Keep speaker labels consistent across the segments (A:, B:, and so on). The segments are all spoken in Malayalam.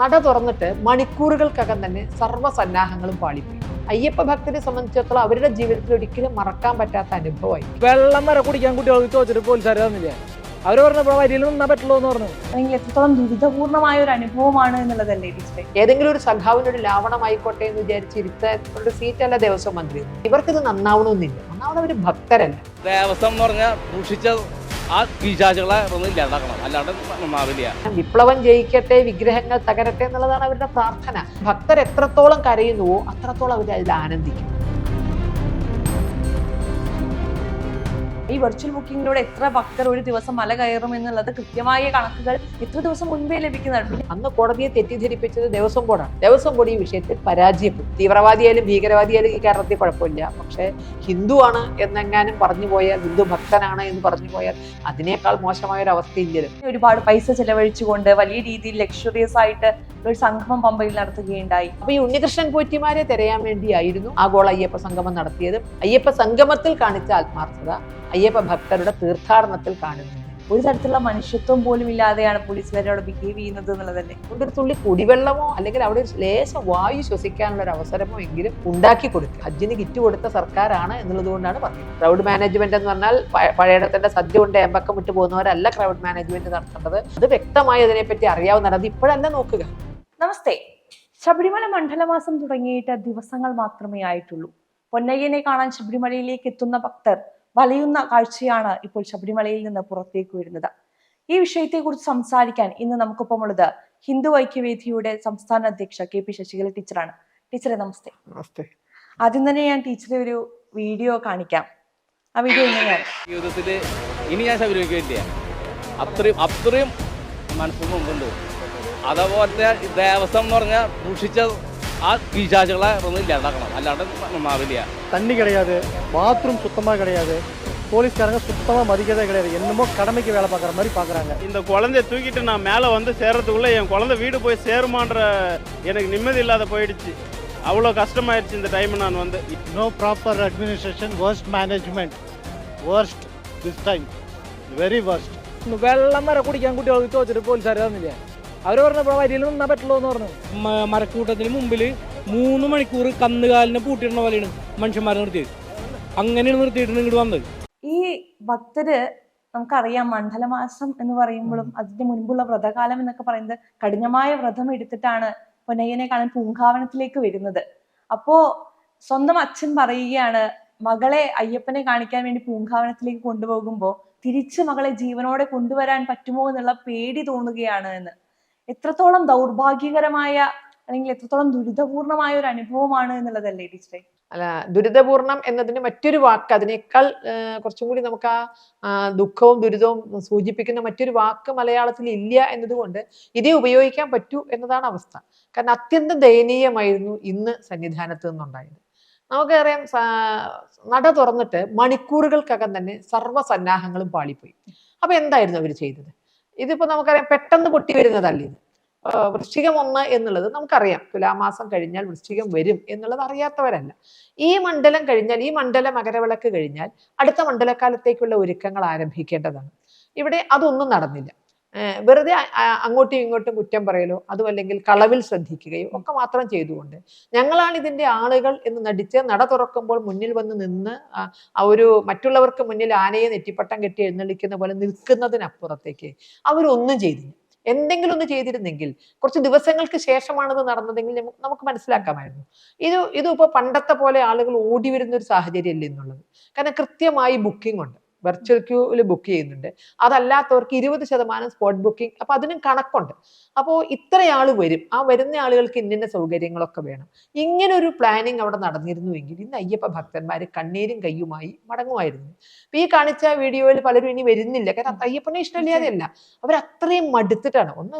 A: നട തുറന്നിട്ട് മണിക്കൂറുകൾക്കകം തന്നെ സർവസന്നാഹങ്ങളും പാളിപ്പോയി. അയ്യപ്പ ഭക്തരെ സംബന്ധിച്ചിടത്തോളം അവരുടെ ജീവിതത്തിൽ ഒരിക്കലും മറക്കാൻ പറ്റാത്ത അനുഭവമായി.
B: വെള്ളം വരെ കുടിക്കാൻ കുട്ടികൾക്ക് ചോദിച്ചിട്ട് പോലീസുകാർ തന്നില്ല? അവർ പറഞ്ഞപ്പോൾ വരിയിൽ നിന്നാ പറ്റുള്ളൂ എന്ന് പറഞ്ഞു.
C: അല്ലെങ്കിൽ എത്രത്തോളം ദുരിതപൂർണമായ ഒരു അനുഭവമാണ് എന്നുള്ളതല്ലേ ടീച്ചറെ?
A: ഏതെങ്കിലും ഒരു സഖാവിന് ഒരു ലാവണമായിക്കോട്ടെ എന്ന് വിചാരിച്ച് ഒരു സീറ്റല്ല ദേവസ്വം മന്ത്രി. ഇവർക്കിത് നന്നാവണമെന്നില്ല. നന്നാവണവർ ഭക്തരല്ല.
D: ദേവസ്വം എന്ന് പറഞ്ഞാൽ ദൂഷിച്ച ആ പിശാചുകളെ ഒന്ന് ഇല്ലാതാക്കണം. അല്ലാണ്ട് നന്നാവില്ല
A: വിപ്ലവം ജയിക്കട്ടെ വിഗ്രഹങ്ങൾ തകരട്ടെ എന്നുള്ളതാണ് അവരുടെ പ്രാർത്ഥന. ഭക്തർ എത്രത്തോളം കരയുന്നുവോ അത്രത്തോളം അവർ അതിൽ ആനന്ദിക്കും.
C: ഈ വെർച്വൽ ബുക്കിങ്ങിലൂടെ എത്ര ഭക്തർ ഒരു ദിവസം മല കയറും എന്നുള്ളത് കൃത്യമായ കണക്കുകൾ എത്ര ദിവസം മുൻപേ ലഭിക്കുന്നതാണ്.
A: അന്ന് കോടതിയെ തെറ്റിദ്ധരിപ്പിച്ചത് ദേവസ്വം ബോർഡാണ്. ദേവസ്വം ബോർഡ് ഈ വിഷയത്തിൽ പരാജയപ്പെട്ടു. തീവ്രവാദിയായാലും ഭീകരവാദിയായാലും ഈ കേരളത്തിൽ കുഴപ്പമില്ല. പക്ഷേ ഹിന്ദുവാണ് എന്നെങ്ങാനും പറഞ്ഞു പോയാൽ ഹിന്ദു ഭക്തനാണ് എന്ന് പറഞ്ഞു പോയാൽ അതിനേക്കാൾ മോശമായ ഒരു അവസ്ഥ ഇല്ലല്ലോ
C: ഒരുപാട് പൈസ ചെലവഴിച്ചുകൊണ്ട് വലിയ രീതിയിൽ ലക്ഷറിയസ് ആയിട്ട് ഒരു സംഗമം പമ്പയിൽ നടത്തുകയുണ്ടായി.
A: അപ്പൊ ഈ ഉണ്ണികൃഷ്ണൻ പോറ്റിമാരെ തിരയാൻ വേണ്ടിയായിരുന്നു ആഗോള അയ്യപ്പ സംഗമം നടത്തിയത്. അയ്യപ്പ സംഗമത്തിൽ കാണിച്ച ആത്മാർത്ഥത അയ്യപ്പ ഭക്തരുടെ തീർത്ഥാടനത്തിൽ കാണുന്നത്
C: ഒരു തരത്തിലുള്ള മനുഷ്യത്വം പോലും ഇല്ലാതെയാണ് പോലീസുകാരോട് ബിഹേവ് ചെയ്യുന്നത് എന്നുള്ളതല്ലേ?
A: അതുകൊണ്ട് ഒരു തുള്ളി കുടിവെള്ളമോ അല്ലെങ്കിൽ അവിടെ ഒരു ലേശം വായു ശ്വസിക്കാനുള്ള ഒരു അവസരമോ എങ്കിലും ഉണ്ടാക്കി കൊടുക്കുക. ഹജ്ജിന് കിറ്റ് കൊടുത്ത സർക്കാരാണ് എന്നുള്ളത് കൊണ്ടാണ് പറയുന്നത്. ക്രൗഡ് മാനേജ്മെന്റ് എന്ന് പറഞ്ഞാൽ പഴയടത്തിന്റെ സദ്യ കൊണ്ട് ഏമ്പക്കം വിട്ടു പോകുന്നവരല്ല ക്രൗഡ് മാനേജ്മെന്റ് നടത്തേണ്ടത്. അത് വ്യക്തമായി അതിനെപ്പറ്റി അറിയാവുന്നതാണ് അത് ഇപ്പോഴല്ല നോക്കുക.
C: നമസ്തേ. ശബരിമല മണ്ഡലമാസം തുടങ്ങിയിട്ട് ദിവസങ്ങൾ മാത്രമേ ആയിട്ടുള്ളൂ. പൊന്നയ്യനെ കാണാൻ ശബരിമലയിലേക്ക് എത്തുന്ന ഭക്തർ വലയുന്ന കാഴ്ചയാണ് ഇപ്പോൾ ശബരിമലയിൽ നിന്ന് പുറത്തേക്ക് വരുന്നത്. ഈ വിഷയത്തെക്കുറിച്ച് സംസാരിക്കാൻ ഇന്ന് നമുക്കൊപ്പമുള്ളത് ഹിന്ദു ഐക്യവേദിയുടെ സംസ്ഥാന അധ്യക്ഷ കെ പി ശശികല ടീച്ചറാണ് ടീച്ചറെ നമസ്തേ.
A: നമസ്തേ.
C: ആദ്യം തന്നെ ഞാൻ ടീച്ചറെ ഒരു വീഡിയോ കാണിക്കാം. ആ വീഡിയോ എങ്ങനെയാണ്?
D: ജീവിതത്തിൽ ഇനി ഞാൻ ശബരിമലയ്ക്ക് അത്രയും അത്രയും മനസ്സിൽ മുമ്പുണ്ട്. അതേപോലത്തെ ദേവസ്വം എന്ന് പറഞ്ഞാൽ ദൂഷിച്ച ആ പിശാചുകളെ ഒന്ന് ഇല്ലാണ്ടാക്കണം അല്ലാണ്ട് നന്നാവില്ല
B: தண்ணி கிடையாது பாத்ரூம் சுத்தமாக கிடையாது போலீஸ்காரங்க சுத்தமாக மதிக்கிறதே கிடையாது என்னமோ கடமைக்கு வேலை பார்க்குற மாதிரி பார்க்குறாங்க
E: இந்த குழந்தைய தூக்கிட்டு நான் மேலே வந்து சேர்றதுக்குள்ள என் குழந்தை வீடு போய் சேருமான்ற எனக்கு நிம்மதி இல்லாத போயிடுச்சு அவ்வளோ கஷ்டமாயிடுச்சு இந்த டைம் நான் வந்து
F: no proper administration, worst management, worst this time, very worst.
B: വെള്ളം വരെ കുടിക്കാൻ കുട്ടികൾക്ക് ചോദിച്ചിട്ട് പോലീസുകാർ തന്നില്ല അവർ പറഞ്ഞപ്പോൾ വരിയിൽ നിന്നാ പറ്റുള്ളൂ എന്ന് പറഞ്ഞു.
G: മരക്കൂട്ടത്തിന് മുമ്പിൽ മൂന്ന് മണിക്കൂർ കന്നുകാലിനെ പൂട്ടിയിടുന്ന പോലെയാണ് മനുഷ്യന്മാരെ നിർത്തിയത്. അങ്ങനെയാണ് നിർത്തിയിട്ട് ഇങ്ങോട്ട് വന്നത്.
C: ഈ ഭക്തര് നമുക്കറിയാം മണ്ഡലമാസം എന്ന് പറയുമ്പോഴും അതിന്റെ മുൻപുള്ള വ്രതകാലം എന്നൊക്കെ പറയുന്നത് കഠിനമായ വ്രതം എടുത്തിട്ടാണ് പൊന്നയ്യനെ കാണാൻ പൂങ്കാവനത്തിലേക്ക് വരുന്നത്. അപ്പോ സ്വന്തം അച്ഛൻ പറയുകയാണ് മകളെ അയ്യപ്പനെ കാണിക്കാൻ വേണ്ടി പൂങ്കാവനത്തിലേക്ക് കൊണ്ടുപോകുമ്പോ തിരിച്ച് മകളെ ജീവനോടെ കൊണ്ടുവരാൻ പറ്റുമോ എന്നുള്ള പേടി തോന്നുകയാണ് എന്ന്. എത്രത്തോളം ദൗർഭാഗ്യകരമായ അല്ലെങ്കിൽ എത്രത്തോളം ദുരിതപൂർണമായ ഒരു അനുഭവമാണ് എന്നുള്ളതല്ലേ ടീച്ചറെ?
A: അല്ല ദുരിതപൂർണം എന്നതിന് മറ്റൊരു വാക്ക് അതിനേക്കാൾ കുറച്ചും കൂടി നമുക്ക് ആ ദുഃഖവും ദുരിതവും സൂചിപ്പിക്കുന്ന മറ്റൊരു വാക്ക് മലയാളത്തിൽ ഇല്ല എന്നതുകൊണ്ട് ഇതേ ഉപയോഗിക്കാൻ പറ്റൂ എന്നതാണ് അവസ്ഥ. കാരണം അത്യന്തം ദയനീയമായിരുന്നു ഇന്ന് സന്നിധാനത്ത് നിന്നുണ്ടായത്. നമുക്കറിയാം നട തുറന്നിട്ട് മണിക്കൂറുകൾക്കകം തന്നെ സർവസന്നാഹങ്ങളും പാളിപ്പോയി. അപ്പൊ എന്തായിരുന്നു അവർ ചെയ്തത്? ഇതിപ്പോ നമുക്കറിയാം പെട്ടെന്ന് പൊട്ടി വരുന്നതല്ലേ വൃശ്ചികം ഒന്ന് എന്നുള്ളത് നമുക്കറിയാം. തുലാമാസം കഴിഞ്ഞാൽ വൃശ്ചികം വരും എന്നുള്ളത് അറിയാത്തവരല്ല. ഈ മണ്ഡലം കഴിഞ്ഞാൽ ഈ മണ്ഡല മകരവിളക്ക് കഴിഞ്ഞാൽ അടുത്ത മണ്ഡലക്കാലത്തേക്കുള്ള ഒരുക്കങ്ങൾ ആരംഭിക്കേണ്ടതാണ്. ഇവിടെ അതൊന്നും നടന്നില്ല. വെറുതെ അങ്ങോട്ടും ഇങ്ങോട്ടും കുറ്റം പറയലോ അതും അല്ലെങ്കിൽ കളവിൽ ശ്രദ്ധിക്കുകയോ ഒക്കെ മാത്രം ചെയ്തുകൊണ്ട് ഞങ്ങളാണ് ഇതിന്റെ ആളുകൾ എന്ന് നടിച്ച് നട തുറക്കുമ്പോൾ മുന്നിൽ വന്ന് നിന്ന് ആ ഒരു മറ്റുള്ളവർക്ക് മുന്നിൽ ആനയെ നെറ്റിപ്പട്ടം കെട്ടി എഴുന്നള്ളിക്കുന്ന പോലെ നിൽക്കുന്നതിനപ്പുറത്തേക്ക് അവരൊന്നും ചെയ്തില്ല. എന്തെങ്കിലും ഒന്ന് ചെയ്തിരുന്നെങ്കിൽ കുറച്ച് ദിവസങ്ങൾക്ക് ശേഷമാണത് നടന്നതെങ്കിൽ നമുക്ക് മനസ്സിലാക്കാമായിരുന്നു. ഇത് ഇതിപ്പോ പണ്ടത്തെ പോലെ ആളുകൾ ഓടി വരുന്ന ഒരു സാഹചര്യം അല്ലെന്നുള്ളത് കാരണം കൃത്യമായി ബുക്കിംഗ് ഉണ്ട്. വെർച്വൽ ക്യൂവിൽ ബുക്ക് ചെയ്യുന്നുണ്ട്. അതല്ലാത്തവർക്ക് ഇരുപത് ശതമാനം സ്പോട്ട് ബുക്കിംഗ് അപ്പൊ അതിനും കണക്കുണ്ട്. അപ്പോൾ ഇത്രയാൾ വരും. ആ വരുന്ന ആളുകൾക്ക് ഇന്നിന്ന സൗകര്യങ്ങളൊക്കെ വേണം. ഇങ്ങനെ ഒരു പ്ലാനിങ് അവിടെ നടന്നിരുന്നുവെങ്കിൽ ഇന്ന് അയ്യപ്പ ഭക്തന്മാർ കണ്ണീരും കയ്യുമായി മടങ്ങുമായിരുന്നു. അപ്പൊ ഈ കാണിച്ച വീഡിയോയിൽ പലരും ഇനി വരുന്നില്ല. കാരണം അയ്യപ്പനെ ഇഷ്ടമില്ലാതെയല്ല. അത്രയും മടുത്തിട്ടാണ്. ഒന്ന്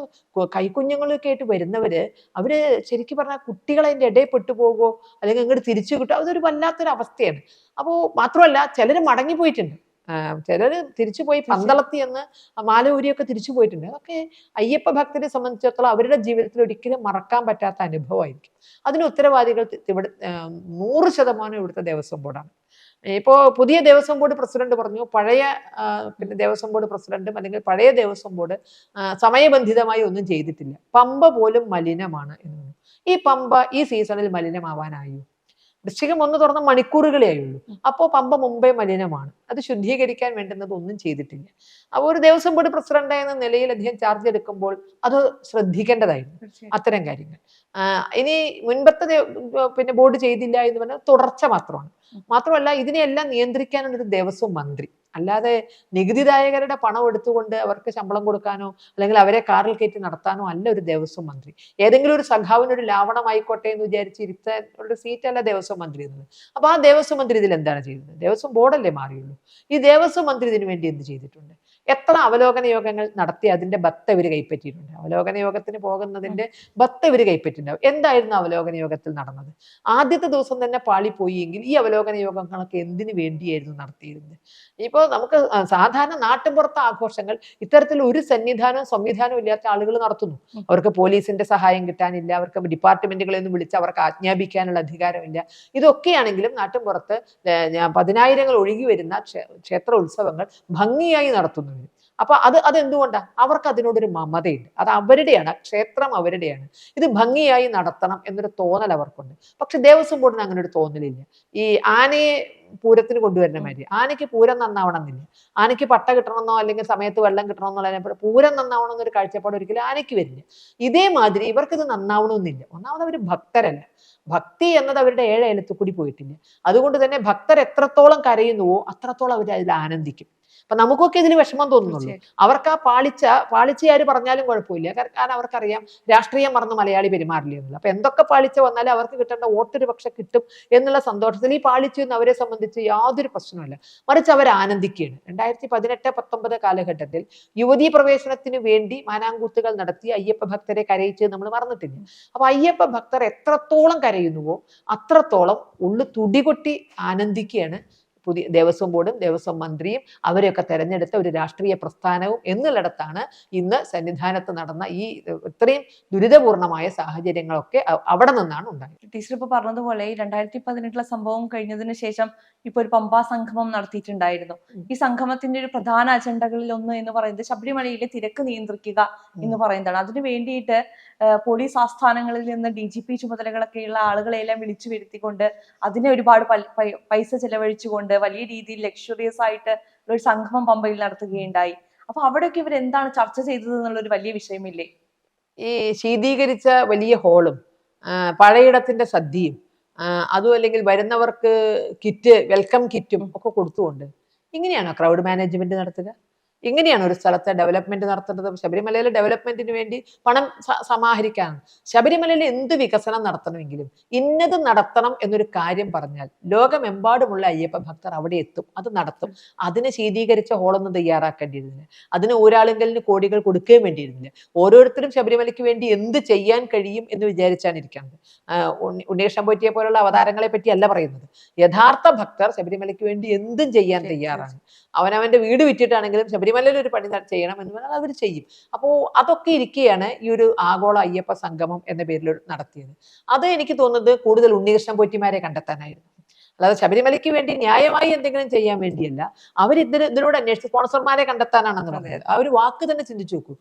A: കൈക്കുഞ്ഞുങ്ങളൊക്കെ ആയിട്ട് വരുന്നവര് അവർ ശരിക്കും പറഞ്ഞാൽ കുട്ടികൾ അതിന്റെ ഇടയിൽ പെട്ടു പോകുമോ അല്ലെങ്കിൽ അങ്ങോട്ട് തിരിച്ചു കിട്ടുമോ അതൊരു വല്ലാത്തൊരു അവസ്ഥയാണ് അപ്പോൾ മാത്രമല്ല ചിലര് മടങ്ങിപ്പോയിട്ടുണ്ട്. ആ, ചിലര് തിരിച്ചു പോയി പന്തളത്തി എന്ന് മാലൂരിയൊക്കെ തിരിച്ചു പോയിട്ടുണ്ട്. അതൊക്കെ അയ്യപ്പ ഭക്തരെ സംബന്ധിച്ചിടത്തോളം അവരുടെ ജീവിതത്തിൽ ഒരിക്കലും മറക്കാൻ പറ്റാത്ത അനുഭവമായിരിക്കും. അതിന് ഉത്തരവാദികൾ ഇവിടെ നൂറ് ശതമാനം ഇവിടുത്തെ ദേവസ്വം ബോർഡാണ്. ഇപ്പോൾ പുതിയ ദേവസ്വം ബോർഡ് പ്രസിഡന്റ് പറഞ്ഞു പഴയ പിന്നെ ദേവസ്വം ബോർഡ് പ്രസിഡന്റും അല്ലെങ്കിൽ പഴയ ദേവസ്വം ബോർഡ് സമയബന്ധിതമായി ഒന്നും ചെയ്തിട്ടില്ല. പമ്പ പോലും മലിനമാണ് എന്ന് ഈ പമ്പ ഈ സീസണിൽ മലിനമാവാനായോ? വൃശ്ചികം ഒന്ന് തുറന്ന മണിക്കൂറുകളേ ആയുള്ളൂ അപ്പോ പമ്പ മുമ്പേ മലിനമാണ്. അത് ശുദ്ധീകരിക്കാൻ വേണ്ടുന്നത് ഒന്നും ചെയ്തിട്ടില്ല. അപ്പോൾ ഒരു ദിവസം ബോർഡ് പ്രസിഡന്റ് എന്ന നിലയിൽ അദ്ദേഹം ചാർജ് എടുക്കുമ്പോൾ അത് ശ്രദ്ധിക്കേണ്ടതായിരുന്നു. അത്തരം കാര്യങ്ങൾ. ഇനി മുൻപത്തെ പിന്നെ ബോർഡ് ചെയ്തില്ല എന്ന് പറഞ്ഞാൽ തുടർച്ച മാത്രമാണ്. മാത്രമല്ല ഇതിനെയെല്ലാം നിയന്ത്രിക്കാനുള്ള ഒരു ദേവസ്വം മന്ത്രി. അല്ലാതെ നികുതിദായകരുടെ പണം എടുത്തുകൊണ്ട് അവർക്ക് ശമ്പളം കൊടുക്കാനോ അല്ലെങ്കിൽ അവരെ കാറിൽ കയറ്റി നടത്താനോ അല്ല ഒരു ദേവസ്വം മന്ത്രി. ഏതെങ്കിലും ഒരു സഖാവിന് ഒരു ലാവണമായിക്കോട്ടെ എന്ന് വിചാരിച്ച് ഇരുത്താൻ ഒരു സീറ്റല്ല ദേവസ്വം മന്ത്രി എന്നത് അപ്പൊ ആ ദേവസ്വം മന്ത്രി ഇതിൽ എന്താണ് ചെയ്തത് ദേവസ്വം ബോർഡല്ലേ മാറിയുള്ളൂ. ഈ ദേവസ്വം മന്ത്രി ഇതിനു വേണ്ടി എന്ത് ചെയ്തിട്ടുണ്ട്? എത്ര അവലോകന യോഗങ്ങൾ നടത്തി അതിന്റെ ബത്ത ഇവർ കൈപ്പറ്റിയിട്ടുണ്ട്. അവലോകന യോഗത്തിന് പോകുന്നതിന്റെ ബത്ത ഇവർ കൈപ്പറ്റിയിട്ടുണ്ടാവും എന്തായിരുന്നു അവലോകന യോഗത്തിൽ നടന്നത്? ആദ്യത്തെ ദിവസം തന്നെ പാളി എങ്കിൽ ഈ അവലോകന യോഗങ്ങളൊക്കെ എന്തിനു വേണ്ടിയായിരുന്നു നടത്തിയിരുന്നത്? ഇപ്പോൾ നമുക്ക് സാധാരണ നാട്ടിൻപുറത്തെ ആഘോഷങ്ങൾ ഇത്തരത്തിൽ ഒരു സന്നിധാനവും സംവിധാനവും ഇല്ലാത്ത ആളുകൾ നടത്തുന്നു. അവർക്ക് പോലീസിന്റെ സഹായം കിട്ടാനില്ല. അവർക്ക് ഡിപ്പാർട്ട്മെന്റുകളിൽ നിന്ന് വിളിച്ച് അവർക്ക് ആജ്ഞാപിക്കാനുള്ള അധികാരമില്ല. ഇതൊക്കെയാണെങ്കിലും നാട്ടിൻപുറത്ത് പുറത്ത് പതിനായിരങ്ങൾ ഒഴുകി വരുന്ന ക്ഷേ- ക്ഷേത്ര ഉത്സവങ്ങൾ ഭംഗിയായി നടത്തുന്നവർ അപ്പൊ അത് അതെന്തുകൊണ്ടാ? അവർക്ക് അതിനോടൊരു മമതയുണ്ട്. അത് അവരുടെയാണ് ക്ഷേത്രം അവരുടെയാണ്. ഇത് ഭംഗിയായി നടത്തണം എന്നൊരു തോന്നൽ അവർക്കുണ്ട്. പക്ഷെ ദേവസ്വം ബോർഡിന് അങ്ങനെ ഒരു തോന്നലില്ല. ഈ ആനയെ പൂരത്തിന് കൊണ്ടുവരുന്ന മാതിരി ആനയ്ക്ക് പൂരം നന്നാവണം എന്നില്ല ആനയ്ക്ക് പട്ട കിട്ടണമെന്നോ അല്ലെങ്കിൽ സമയത്ത് വെള്ളം കിട്ടണമെന്നോ പൂരം നന്നാവണം എന്നൊരു കാഴ്ചപ്പാട് ഒരിക്കലും ആനയ്ക്ക് വരില്ല. ഇതേമാതിരി ഇവർക്കിത് നന്നാവണമെന്നില്ല. ഒന്നാമത് അവർ ഭക്തരല്ല. ഭക്തി എന്നത് അവരുടെ ഏഴ് ഏലത്ത് കൂടി പോയിട്ടില്ല. അതുകൊണ്ട് തന്നെ ഭക്തർ എത്രത്തോളം കരയുന്നുവോ അത്രത്തോളം അവർ അതിൽ ആനന്ദിക്കും. അപ്പൊ നമുക്കൊക്കെ ഇതിന് വിഷമം തോന്നുന്നുള്ളൂ. അവർക്ക് ആ പാളിച്ച പാളിച്ചയാര് പറഞ്ഞാലും കുഴപ്പമില്ല. കാര- കാരണം അവർക്കറിയാം രാഷ്ട്രീയം മറന്ന് മലയാളി പെരുമാറില്ല എന്നുള്ളത്. അപ്പൊ എന്തൊക്കെ പാളിച്ച വന്നാലും അവർക്ക് കിട്ടേണ്ട വോട്ടൊരു പക്ഷെ കിട്ടും എന്നുള്ള സന്തോഷത്തിൽ ഈ പാളിച്ചു എന്ന് അവരെ സംബന്ധിച്ച് യാതൊരു പ്രശ്നമില്ല മറിച്ച് അവർ ആനന്ദിക്കുകയാണ്. രണ്ടായിരത്തി പതിനെട്ട് പത്തൊമ്പത് കാലഘട്ടത്തിൽ യുവതീ പ്രവേശനത്തിന് വേണ്ടി മാനാങ്കൂത്തുകൾ നടത്തി അയ്യപ്പ ഭക്തരെ കരയിച്ചത് നമ്മൾ മറന്നിട്ടില്ല. അപ്പൊ അയ്യപ്പ ഭക്തർ എത്രത്തോളം കരയുന്നുവോ അത്രത്തോളം ഉള്ളു തുടികൊട്ടി ആനന്ദിക്കുകയാണ് പുതിയ ദേവസ്വം ബോർഡും ദേവസ്വം മന്ത്രിയും അവരെയൊക്കെ തെരഞ്ഞെടുത്ത ഒരു രാഷ്ട്രീയ പ്രസ്ഥാനവും എന്നുള്ളിടത്താണ് ഇന്ന് സന്നിധാനത്ത് നടന്ന ഈ ഇത്രയും ദുരിതപൂർണമായ സാഹചര്യങ്ങളൊക്കെ അവിടെ നിന്നാണ് ഉണ്ടായത്.
C: ടീച്ചർ ഇപ്പൊ പറഞ്ഞതുപോലെ ഈ രണ്ടായിരത്തി പതിനെട്ടിലെ സംഭവം കഴിഞ്ഞതിന് ശേഷം ഇപ്പൊ ഒരു പമ്പാ സംഗമം നടത്തിയിട്ടുണ്ടായിരുന്നു. ഈ സംഗമത്തിന്റെ ഒരു പ്രധാന അജണ്ടകളിൽ ഒന്ന് എന്ന് പറയുന്നത് ശബരിമലയിലെ തിരക്ക് നിയന്ത്രിക്കുക എന്ന് പറയുന്നതാണ്. അതിനു വേണ്ടിയിട്ട് പോലീസ് ആസ്ഥാനങ്ങളിൽ നിന്ന് ഡി ജി പി ചുമതലകളൊക്കെയുള്ള ആളുകളെല്ലാം വിളിച്ചു വരുത്തിക്കൊണ്ട് അതിനെ ഒരുപാട് പൈസ ചെലവഴിച്ചുകൊണ്ട് വലിയ രീതിയിൽ ലക്ഷറിയസ് ആയിട്ട് ഒരു സംഗമം പമ്പയിൽ നടത്തുകയുണ്ടായി. അപ്പൊ അവിടെയൊക്കെ ഇവർ എന്താണ് ചർച്ച ചെയ്തത് എന്നുള്ള ഒരു വലിയ വിഷയമില്ലേ?
A: ഈ ശീതീകരിച്ച വലിയ ഹോളും പഴയിടത്തിന്റെ സദ്യയും അതും അല്ലെങ്കിൽ വരുന്നവർക്ക് കിറ്റ് വെൽക്കം കിറ്റും ഒക്കെ കൊടുത്തുകൊണ്ട് ഇങ്ങനെയാണോ ക്രൗഡ് മാനേജ്മെന്റ് നടത്തുക? ഇങ്ങനെയാണ് ഒരു സ്ഥലത്തെ ഡെവലപ്മെന്റ് നടത്തേണ്ടത്? ശബരിമലയിലെ ഡെവലപ്മെന്റിന് വേണ്ടി പണം സമാഹരിക്കാനാണ് ശബരിമലയിൽ എന്ത് വികസനം നടത്തണമെങ്കിലും ഇന്നത് നടത്തണം എന്നൊരു കാര്യം പറഞ്ഞാൽ ലോകമെമ്പാടുമുള്ള അയ്യപ്പ ഭക്തർ അവിടെ എത്തും അത് നടത്തും. അതിന് ശീതീകരിച്ച ഹോളൊന്നും തയ്യാറാക്കേണ്ടിയിരുന്നില്ല. അതിന് ഊരാളുങ്കലിന് കോടികൾ കൊടുക്കുകയും വേണ്ടിയിരുന്നില്ല. ഓരോരുത്തരും ശബരിമലയ്ക്ക് വേണ്ടി എന്ത് ചെയ്യാൻ കഴിയും എന്ന് വിചാരിച്ചാണ് ഇരിക്കുന്നത്. ഉണ്ണീഷം പോറ്റിയെ പോലുള്ള അവതാരങ്ങളെ പറ്റിയല്ല പറയുന്നത്. യഥാർത്ഥ ഭക്തർ ശബരിമലയ്ക്ക് വേണ്ടി എന്തും ചെയ്യാൻ തയ്യാറാണ്. അവനവന്റെ വീട് വിറ്റിട്ടാണെങ്കിലും ശബരിമലയിൽ ഒരു പണി ചെയ്യണം എന്ന് പറഞ്ഞാൽ അവർ ചെയ്യും. അപ്പോൾ അതൊക്കെ ഇരിക്കുകയാണ് ഈ ഒരു ആഗോള അയ്യപ്പ സംഗമം എന്ന പേരിൽ നടത്തിയത്. അത് എനിക്ക് തോന്നുന്നത് കൂടുതൽ ഉണ്ണികൃഷ്ണൻ പോറ്റിമാരെ കണ്ടെത്താനായിരുന്നു. അല്ലാതെ ശബരിമലയ്ക്ക് വേണ്ടി ന്യായമായി എന്തെങ്കിലും ചെയ്യാൻ വേണ്ടിയല്ല അവർ ഇതിന് ഇതിലൂടെ അന്വേഷിച്ച് സ്പോൺസർമാരെ കണ്ടെത്താനാണെന്ന് പറഞ്ഞത്. ആ ഒരു വാക്ക് തന്നെ ചിന്തിച്ചു നോക്കൂ.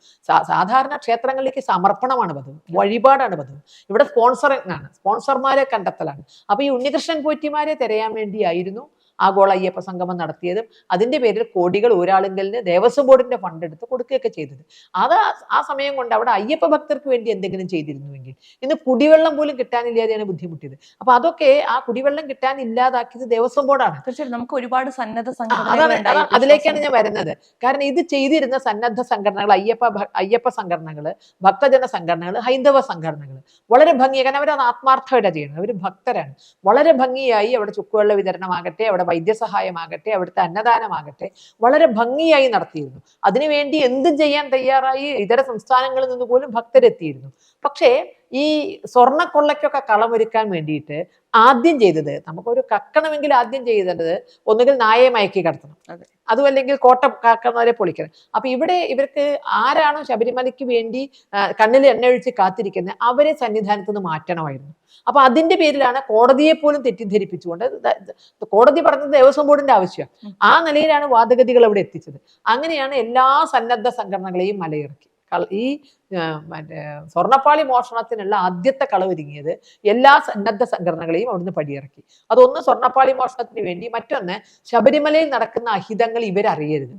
A: സാധാരണ ക്ഷേത്രങ്ങളിലേക്ക് സമർപ്പണമാണ് പതിവ് വഴിപാടാണ് പതിവ്. ഇവിടെ സ്പോൺസർ ആണ് സ്പോൺസർമാരെ കണ്ടെത്തലാണ്. അപ്പൊ ഈ ഉണ്ണികൃഷ്ണൻ പോറ്റിമാരെ തിരയാൻ വേണ്ടിയായിരുന്നു ആഗോള അയ്യപ്പ സംഗമം നടത്തിയതും അതിന്റെ പേരിൽ കോടികൾ ഒരാളുങ്കലിന് ദേവസ്വം ബോർഡിന്റെ ഫണ്ട് എടുത്ത് കൊടുക്കുകയൊക്കെ ചെയ്തത്. അത് ആ- സമയം കൊണ്ട് അവിടെ അയ്യപ്പ ഭക്തർക്ക് വേണ്ടി എന്തെങ്കിലും ചെയ്തിരുന്നുവെങ്കിൽ ഇന്ന് കുടിവെള്ളം പോലും കിട്ടാനില്ലാതെയാണ് ബുദ്ധിമുട്ടിയത്. അപ്പൊ അതൊക്കെ ആ കുടിവെള്ളം കിട്ടാൻ ഇല്ലാതാക്കിയത് ദേവസ്വം ബോർഡാണ്.
C: നമുക്ക് ഒരുപാട് സന്നദ്ധ
A: സംഘടന. അതിലേക്കാണ് ഞാൻ വരുന്നത്. കാരണം ഇത് ചെയ്തിരുന്ന സന്നദ്ധ സംഘടനകൾ അയ്യപ്പ അയ്യപ്പ സംഘടനകൾ ഭക്തജന സംഘടനകൾ ഹൈന്ദവ സംഘടനകൾ വളരെ ഭംഗിയായി കാരണം അവരത് ആത്മാർത്ഥമായിട്ടാണ് ചെയ്യുന്നത്. അവർ ഭക്തരാണ്. വളരെ ഭംഗിയായി അവിടെ ചുക്കുവെള്ള വിതരണമാകട്ടെ അവിടെ വൈദ്യസഹായമാകട്ടെ അവിടുത്തെ അന്നദാനമാകട്ടെ വളരെ ഭംഗിയായി നടത്തിയിരുന്നു. അതിനുവേണ്ടി എന്തും ചെയ്യാൻ തയ്യാറായി ഇതര സംസ്ഥാനങ്ങളിൽ നിന്ന് പോലും ഭക്തരെത്തിയിരുന്നു. പക്ഷേ ഈ സ്വർണക്കൊള്ളയ്ക്കൊക്കെ കളമൊരുക്കാൻ വേണ്ടിയിട്ട് ആദ്യം ചെയ്തത് നമുക്കൊരു കക്കണമെങ്കിൽ ആദ്യം ചെയ്തേണ്ടത് ഒന്നുകിൽ നായയെ മയക്കി കടത്തണം.
C: അതെ.
A: അല്ലെങ്കിൽ കോട്ട കാക്കുന്നവരെ പൊളിക്കണം. അപ്പൊ ഇവിടെ ഇവർക്ക് ആരാണോ ശബരിമലയ്ക്ക് വേണ്ടി കണ്ണിൽ എണ്ണ ഒഴിച്ച് കാത്തിരിക്കുന്നത് അവരെ സന്നിധാനത്ത് നിന്ന് മാറ്റണമായിരുന്നു. അപ്പൊ അതിന്റെ പേരിലാണ് കോടതിയെ പോലും തെറ്റിദ്ധരിപ്പിച്ചുകൊണ്ട് കോടതി പറഞ്ഞത് ദേവസ്വം ബോർഡിന്റെ ആവശ്യമാണ്. ആ നിലയിലാണ് വാദഗതികൾ അവിടെ എത്തിച്ചത്. അങ്ങനെയാണ് എല്ലാ സന്നദ്ധ സംഘടനകളെയും മലയിറക്കി. ഈ മറ്റേ സ്വർണപ്പാളി മോഷണത്തിനുള്ള ആദ്യത്തെ കളവൊരുങ്ങിയത് എല്ലാ സന്നദ്ധ സംഘടനകളെയും അവിടുന്ന് പടിയിറക്കി. അതൊന്ന് സ്വർണപ്പാളി മോഷണത്തിന് വേണ്ടി മറ്റൊന്ന് ശബരിമലയിൽ നടക്കുന്ന അഹിതങ്ങൾ ഇവരറിയരുത്.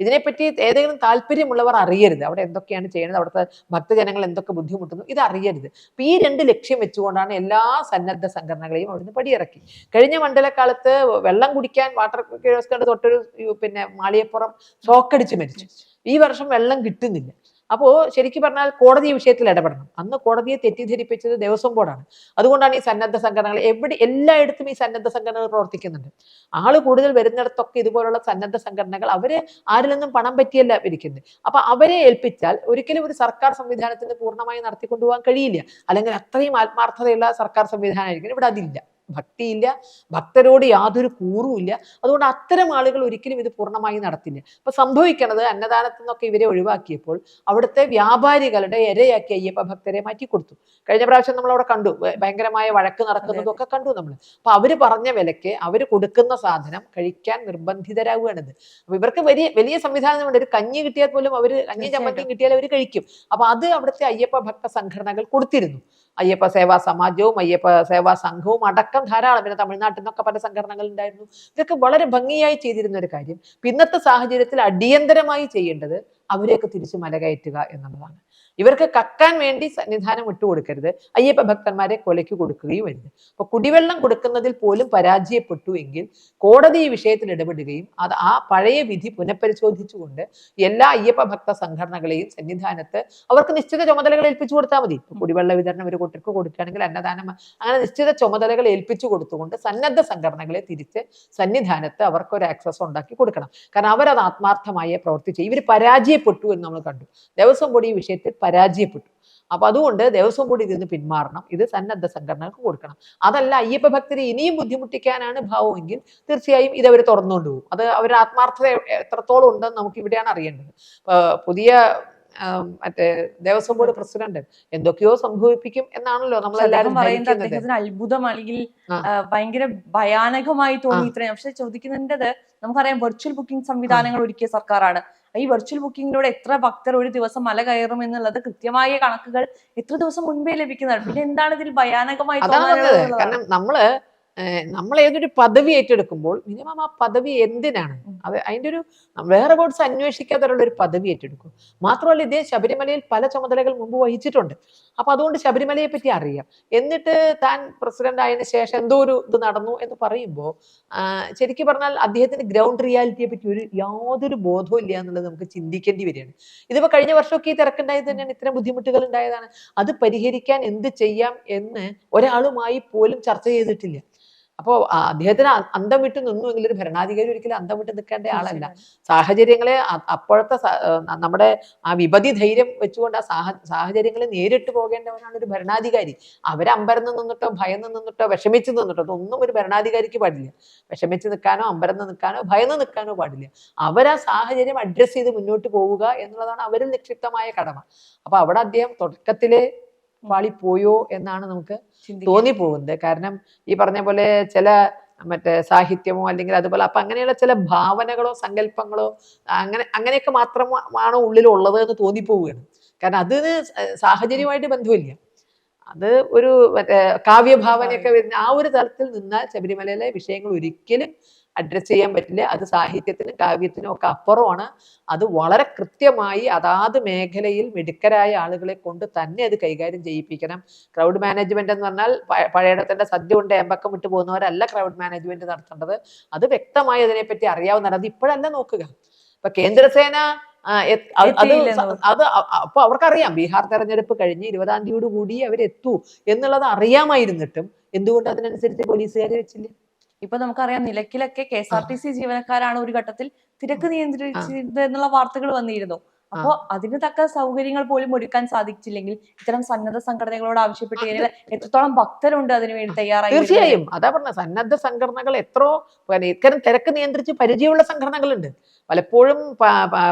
A: ഇതിനെപ്പറ്റി ഏതെങ്കിലും താല്പര്യമുള്ളവർ അറിയരുത്. അവിടെ എന്തൊക്കെയാണ് ചെയ്യുന്നത് അവിടുത്തെ ഭക്തജനങ്ങൾ എന്തൊക്കെ ബുദ്ധിമുട്ടുന്നു? ഇത് അറിയരുത്. അപ്പൊ ഈ രണ്ട് ലക്ഷ്യം വെച്ചുകൊണ്ടാണ് എല്ലാ സന്നദ്ധ സംഘടനകളെയും അവിടുന്ന് പടിയിറക്കി. കഴിഞ്ഞ മണ്ഡലകാലത്ത് വെള്ളം കുടിക്കാൻ വാട്ടർ കിയോസ്കണ്ട് തൊട്ടൊരു പിന്നെ മാളിയപ്പുറം ഷോക്കടിച്ച് മരിച്ചു. ഈ വർഷം വെള്ളം കിട്ടുന്നില്ല. അപ്പോൾ ശരിക്കും പറഞ്ഞാൽ കോടതി വിഷയത്തിൽ ഇടപെടണം. അന്ന് കോടതിയെ തെറ്റിദ്ധരിപ്പിച്ചത് ദേവസ്വം ബോർഡാണ്. അതുകൊണ്ടാണ് ഈ സന്നദ്ധ സംഘടനകൾ എവിടെ എല്ലായിടത്തും ഈ സന്നദ്ധ സംഘടനകൾ പ്രവർത്തിക്കുന്നുണ്ട്. ആൾ കൂടുതൽ വരുന്നിടത്തൊക്കെ ഇതുപോലുള്ള സന്നദ്ധ സംഘടനകൾ അവർ ആരിൽ നിന്നും പണം പറ്റിയല്ല ഇരിക്കുന്നത് അപ്പൊ അവരെ ഏൽപ്പിച്ചാൽ ഒരിക്കലും ഒരു സർക്കാർ സംവിധാനത്തിന് പൂർണമായി നടത്തിക്കൊണ്ടുപോകാൻ കഴിയില്ല. അല്ലെങ്കിൽ അത്രയും ആത്മാർത്ഥതയുള്ള സർക്കാർ സംവിധാനമായിരിക്കും ഇവിടെ അതില്ല. ഭക്തിയില്ല ഭക്തരോട് യാതൊരു കൂറുമില്ല. അതുകൊണ്ട് അത്തരം ആളുകൾ ഒരിക്കലും ഇത് പൂർണമായി നടത്തില്ല. അപ്പൊ സംഭവിക്കണത് അന്നദാനത്തിൽ നിന്നൊക്കെ ഇവരെ ഒഴിവാക്കിയപ്പോൾ അവിടുത്തെ വ്യാപാരികളുടെ ഇരയാക്കി അയ്യപ്പ ഭക്തരെ മാറ്റി കൊടുത്തു കഴിഞ്ഞ പ്രാവശ്യം നമ്മൾ അവിടെ കണ്ടു ഭയങ്കരമായ വഴക്ക് നടക്കുന്നതും ഒക്കെ കണ്ടു നമ്മൾ. അപ്പൊ അവർ പറഞ്ഞ വിലക്ക് അവർ കൊടുക്കുന്ന സാധനം കഴിക്കാൻ നിർബന്ധിതരാകുകയാണിത് അപ്പൊ ഇവർക്ക് വലിയ വലിയ സംവിധാനമുണ്ട് ഒരു കഞ്ഞി കിട്ടിയാൽ പോലും അവർ കഞ്ഞി ചമ്മന്തിയും കിട്ടിയാൽ അവർ കഴിക്കും. അപ്പൊ അത് അവിടുത്തെ അയ്യപ്പ ഭക്ത സംഘടനകൾ കൊടുത്തിരുന്നു. അയ്യപ്പ സേവാ സമാജവും അയ്യപ്പ സേവാ സംഘവും അടക്കം ധാരാളം പിന്നെ തമിഴ്നാട്ടിൽ നിന്നൊക്കെ പല സംഘടനകൾ ഉണ്ടായിരുന്നു ഇതൊക്കെ വളരെ ഭംഗിയായി ചെയ്തിരുന്ന ഒരു കാര്യം. ഇന്നത്തെ സാഹചര്യത്തിൽ അടിയന്തരമായി ചെയ്യേണ്ടത് അവരെയൊക്കെ തിരിച്ചു മലകയറ്റുക എന്നുള്ളതാണ്. ഇവർക്ക് കക്കാൻ വേണ്ടി സന്നിധാനം വിട്ടുകൊടുക്കരുത് അയ്യപ്പ ഭക്തന്മാരെ കൊലയ്ക്ക് കൊടുക്കുകയും ഉണ്ട് അപ്പൊ കുടിവെള്ളം കൊടുക്കുന്നതിൽ പോലും പരാജയപ്പെട്ടു എങ്കിൽ കോടതി ഈ വിഷയത്തിൽ ഇടപെടുകയും അത് ആ പഴയ വിധി പുനഃപരിശോധിച്ചുകൊണ്ട് എല്ലാ അയ്യപ്പ ഭക്ത സംഘടനകളെയും സന്നിധാനത്ത് അവർക്ക് നിശ്ചിത ചുമതലകൾ ഏൽപ്പിച്ചു കൊടുത്താൽ മതി. കുടിവെള്ള വിതരണം ഒരു കുട്ടിക്ക് കൊടുക്കുകയാണെങ്കിൽ അന്നദാനം അങ്ങനെ നിശ്ചിത ചുമതലകൾ ഏൽപ്പിച്ചു കൊടുത്തുകൊണ്ട് സന്നദ്ധ സംഘടനകളെ തിരിച്ച് സന്നിധാനത്ത് അവർക്ക് ഒരു ആക്സസ് ഉണ്ടാക്കി കൊടുക്കണം. കാരണം അവരത് ആത്മാർത്ഥമായ പ്രവർത്തിച്ചു. ഇവർ പരാജയപ്പെട്ടു എന്ന് നമ്മൾ കണ്ടു. ദേവസ്വം ബോർഡ് ഈ വിഷയത്തിൽ പരാജയപ്പെട്ടു. അപ്പൊ അതുകൊണ്ട് ദേവസ്വം ബോർഡ് ഇതിൽ നിന്ന് പിന്മാറണം. ഇത് സന്നദ്ധ സംഘടനകൾക്ക് കൊടുക്കണം. അതല്ല അയ്യപ്പ ഭക്തരെ ഇനിയും ബുദ്ധിമുട്ടിക്കാനാണ് ഭാവമെങ്കിൽ തീർച്ചയായും ഇത് അവർ തുറന്നുകൊണ്ട് പോകും. അത് അവർ ആത്മാർത്ഥത എത്രത്തോളം ഉണ്ടെന്ന് നമുക്ക് ഇവിടെയാണ് അറിയേണ്ടത്. പുതിയ മറ്റേ ദേവസ്വം ബോർഡ് പ്രസിഡന്റ് എന്തൊക്കെയോ സംഭവിപ്പിക്കും എന്നാണല്ലോ നമ്മൾ എല്ലാവരും
C: പറയുന്നത് അദ്ദേഹത്തിന് അത്ഭുതം അല്ലെങ്കിൽ ഭയങ്കര ഭയാനകമായി തോന്നി ഇത്രയും. പക്ഷെ ചോദിക്കുന്നതിന്റെത് നമുക്കറിയാം വെർച്വൽ ബുക്കിംഗ് സംവിധാനങ്ങൾ ഒരുക്കിയ സർക്കാരാണ്. ഈ വെർച്വൽ ബുക്കിങ്ങിലൂടെ എത്ര ഭക്തർ ഒരു ദിവസം മല കയറും എന്നുള്ളത് കൃത്യമായ കണക്കുകൾ എത്ര ദിവസം മുൻപേ ലഭിക്കുന്നതാണ്. പിന്നെ എന്താണ് ഇതിൽ ഭയാനകമായി തോന്നുന്നത്
A: കാരണം നമ്മൾ നമ്മൾ ഏതൊരു പദവി ഏറ്റെടുക്കുമ്പോൾ മിനിമം ആ പദവി എന്തിനാണ്. അത് അതിന്റെ ഒരു വേറെ ബോർഡ്സ് അന്വേഷിക്കാതെയുള്ള ഒരു പദവി ഏറ്റെടുക്കും. മാത്രമല്ല ഇതേ ശബരിമലയിൽ പല ചുമതലകൾ മുമ്പ് വഹിച്ചിട്ടുണ്ട്. അപ്പൊ അതുകൊണ്ട് ശബരിമലയെ പറ്റി അറിയാം. എന്നിട്ട് താൻ പ്രസിഡന്റ് ആയതിനു ശേഷം എന്തോ ഒരു ഇത് നടന്നു എന്ന് പറയുമ്പോൾ ശരിക്കും പറഞ്ഞാൽ അദ്ദേഹത്തിന് ഗ്രൗണ്ട് റിയാലിറ്റിയെ പറ്റി ഒരു യാതൊരു ബോധവും ഇല്ല എന്നുള്ളത് നമുക്ക് ചിന്തിക്കേണ്ടി വരികയാണ്. ഇതിപ്പോ കഴിഞ്ഞ വർഷമൊക്കെ ഈ തിരക്കുണ്ടായത് തന്നെയാണ്. ഇത്തരം ബുദ്ധിമുട്ടുകൾ ഉണ്ടായതാണ്. അത് പരിഹരിക്കാൻ എന്ത് ചെയ്യാം എന്ന് ഒരാളുമായി പോലും ചർച്ച ചെയ്തിട്ടില്ല. അപ്പോൾ അദ്ദേഹത്തിന് അന്തം വിട്ട് നിന്നുവെങ്കിൽ ഒരു ഭരണാധികാരി ഒരിക്കലും അന്തം വിട്ട് നിൽക്കേണ്ട ആളല്ല. സാഹചര്യങ്ങളെ അപ്പോഴത്തെ നമ്മുടെ ആ വിപതി ധൈര്യം വെച്ചുകൊണ്ട് ആ സാഹ സാഹചര്യങ്ങളെ നേരിട്ട് പോകേണ്ടവനാണ് ഒരു ഭരണാധികാരി. അവരെ അമ്പരന്ന് നിന്നിട്ടോ ഭയന്ന് നിന്നിട്ടോ വിഷമിച്ച് നിന്നിട്ടോ അതൊന്നും ഒരു ഭരണാധികാരിക്ക് പാടില്ല. വിഷമിച്ച് നിൽക്കാനോ അമ്പരന്ന് നിൽക്കാനോ ഭയന്ന് നിൽക്കാനോ പാടില്ല. അവരാ സാഹചര്യം അഡ്രസ്സ് ചെയ്ത് മുന്നോട്ട് പോവുക എന്നുള്ളതാണ് അവരിൽ നിക്ഷിപ്തമായ കടമ. അപ്പൊ അവിടെ അദ്ദേഹം തുടക്കത്തിലെ പാളിപ്പോയോ എന്നാണ് നമുക്ക്
C: തോന്നി
A: തോന്നിപ്പോകുന്നത്. കാരണം ഈ പറഞ്ഞ പോലെ ചില മറ്റേ സാഹിത്യമോ അല്ലെങ്കിൽ അതുപോലെ അപ്പൊ അങ്ങനെയുള്ള ചില ഭാവനകളോ സങ്കല്പങ്ങളോ അങ്ങനെ അങ്ങനെയൊക്കെ മാത്രമാണോ ഉള്ളിലുള്ളത് എന്ന് തോന്നിപ്പോവുകയാണ്. കാരണം അതിന് സാഹചര്യമായിട്ട് ബന്ധമില്ല അത് ഒരു മറ്റേ കാവ്യഭാവനയൊക്കെ വരുന്ന ആ ഒരു തലത്തിൽ നിന്നാൽ ശബരിമലയിലെ വിഷയങ്ങൾ ഒരിക്കലും അഡ്രസ്സ് ചെയ്യാൻ പറ്റില്ല. അത് സാഹിത്യത്തിനും കാവ്യത്തിനും ഒക്കെ അപ്പുറമാണ്. അത് വളരെ കൃത്യമായി അതാത് മേഖലയിൽ മിടുക്കരായ ആളുകളെ കൊണ്ട് തന്നെ അത് കൈകാര്യം ചെയ്യിപ്പിക്കണം. ക്രൗഡ് മാനേജ്മെന്റ് എന്ന് പറഞ്ഞാൽ പഴയടത്തിന്റെ സദ്യ കൊണ്ട് ഏമ്പക്കം വിട്ടു പോകുന്നവരല്ല ക്രൗഡ് മാനേജ്മെന്റ് നടത്തേണ്ടത്. അത് വ്യക്തമായി അതിനെപ്പറ്റി അറിയാവുന്നതാണ്. അത് ഇപ്പോഴല്ല നോക്കുക. ഇപ്പൊ കേന്ദ്രസേന അത് അത് അപ്പൊ അവർക്കറിയാം. ബീഹാർ തെരഞ്ഞെടുപ്പ് കഴിഞ്ഞ് ഇരുപതാം തീയതിയോട് കൂടി അവരെത്തൂ എന്നുള്ളത് അറിയാമായിരുന്നിട്ടും. എന്തുകൊണ്ട് അതിനനുസരിച്ച് പോലീസുകാരെ വെച്ചില്ല?
C: ഇപ്പൊ നമുക്കറിയാം നിലക്കിലൊക്കെ K S R T C ജീവനക്കാരാണ് ഒരു ഘട്ടത്തിൽ തിരക്ക് നിയന്ത്രിച്ചത് എന്നുള്ള വാർത്തകൾ വന്നിരുന്നു. അപ്പോ അതിന് തക്ക സൗകര്യങ്ങൾ പോലും ഒരുക്കാൻ സാധിച്ചില്ലെങ്കിൽ ഇത്തരം സന്നദ്ധ സംഘടനകളോട് ആവശ്യപ്പെട്ട് കഴിഞ്ഞാൽ എത്രത്തോളം ഭക്തരുണ്ട് അതിനുവേണ്ടി തയ്യാറായി വരുന്നത്?
A: തീർച്ചയായും. അതാ പറഞ്ഞ സന്നദ്ധ സംഘടനകൾ എത്രയോ ഇത്തരം തിരക്ക് നിയന്ത്രിച്ച് പരിചയമുള്ള സംഘടനകളുണ്ട്. പലപ്പോഴും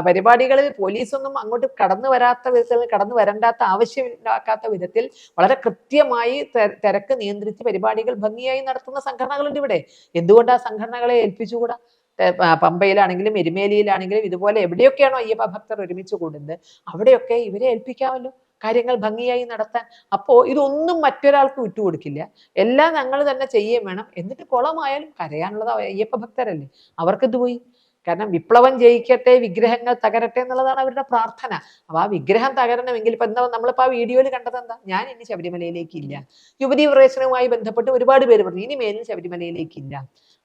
A: പരിപാടികളിൽ പോലീസൊന്നും അങ്ങോട്ട് കടന്നു വരാത്ത വിധത്തിൽ കടന്നു വരണ്ടാത്ത ആവശ്യമില്ലാക്കാത്ത വിധത്തിൽ വളരെ കൃത്യമായി തിരക്ക് നിയന്ത്രിച്ച് പരിപാടികൾ ഭംഗിയായി നടത്തുന്ന സംഘടനകളുണ്ട് ഇവിടെ. എന്തുകൊണ്ട് ആ സംഘടനകളെ ഏൽപ്പിച്ചുകൂടാ? പമ്പയിലാണെങ്കിലും എരുമേലിയിലാണെങ്കിലും ഇതുപോലെ എവിടെയൊക്കെയാണോ അയ്യപ്പ ഭക്തർ ഒരുമിച്ച് കൂടുന്നത് അവിടെയൊക്കെ ഇവരെ ഏൽപ്പിക്കാമല്ലോ. കാര്യങ്ങൾ ഭംഗിയായി നടത്താൻ. അപ്പോ ഇതൊന്നും മറ്റൊരാൾക്ക് വിട്ടുകൊടുക്കില്ല. എല്ലാം ഞങ്ങൾ തന്നെ ചെയ്യുകയും വേണം. എന്നിട്ട് കുളമായാലും കരയാനുള്ളത് അയ്യപ്പ ഭക്തരല്ലേ. അവർക്കിത് പോയി? കാരണം വിപ്ലവം ജയിക്കട്ടെ വിഗ്രഹങ്ങൾ തകരട്ടെ എന്നുള്ളതാണ് അവരുടെ പ്രാർത്ഥന. അപ്പൊ ആ വിഗ്രഹം തകരണമെങ്കിൽ ഇപ്പൊ എന്താ നമ്മളിപ്പോ ആ വീഡിയോയിൽ കണ്ടത് എന്താ? ഞാൻ ഇനി ശബരിമലയിലേക്ക് ഇല്ല. യുവതി പ്രവേശനവുമായി ബന്ധപ്പെട്ട് ഒരുപാട് പേര് പറഞ്ഞു ഇനി മേലിൽ ശബരിമലയിലേക്ക് ഇല്ല.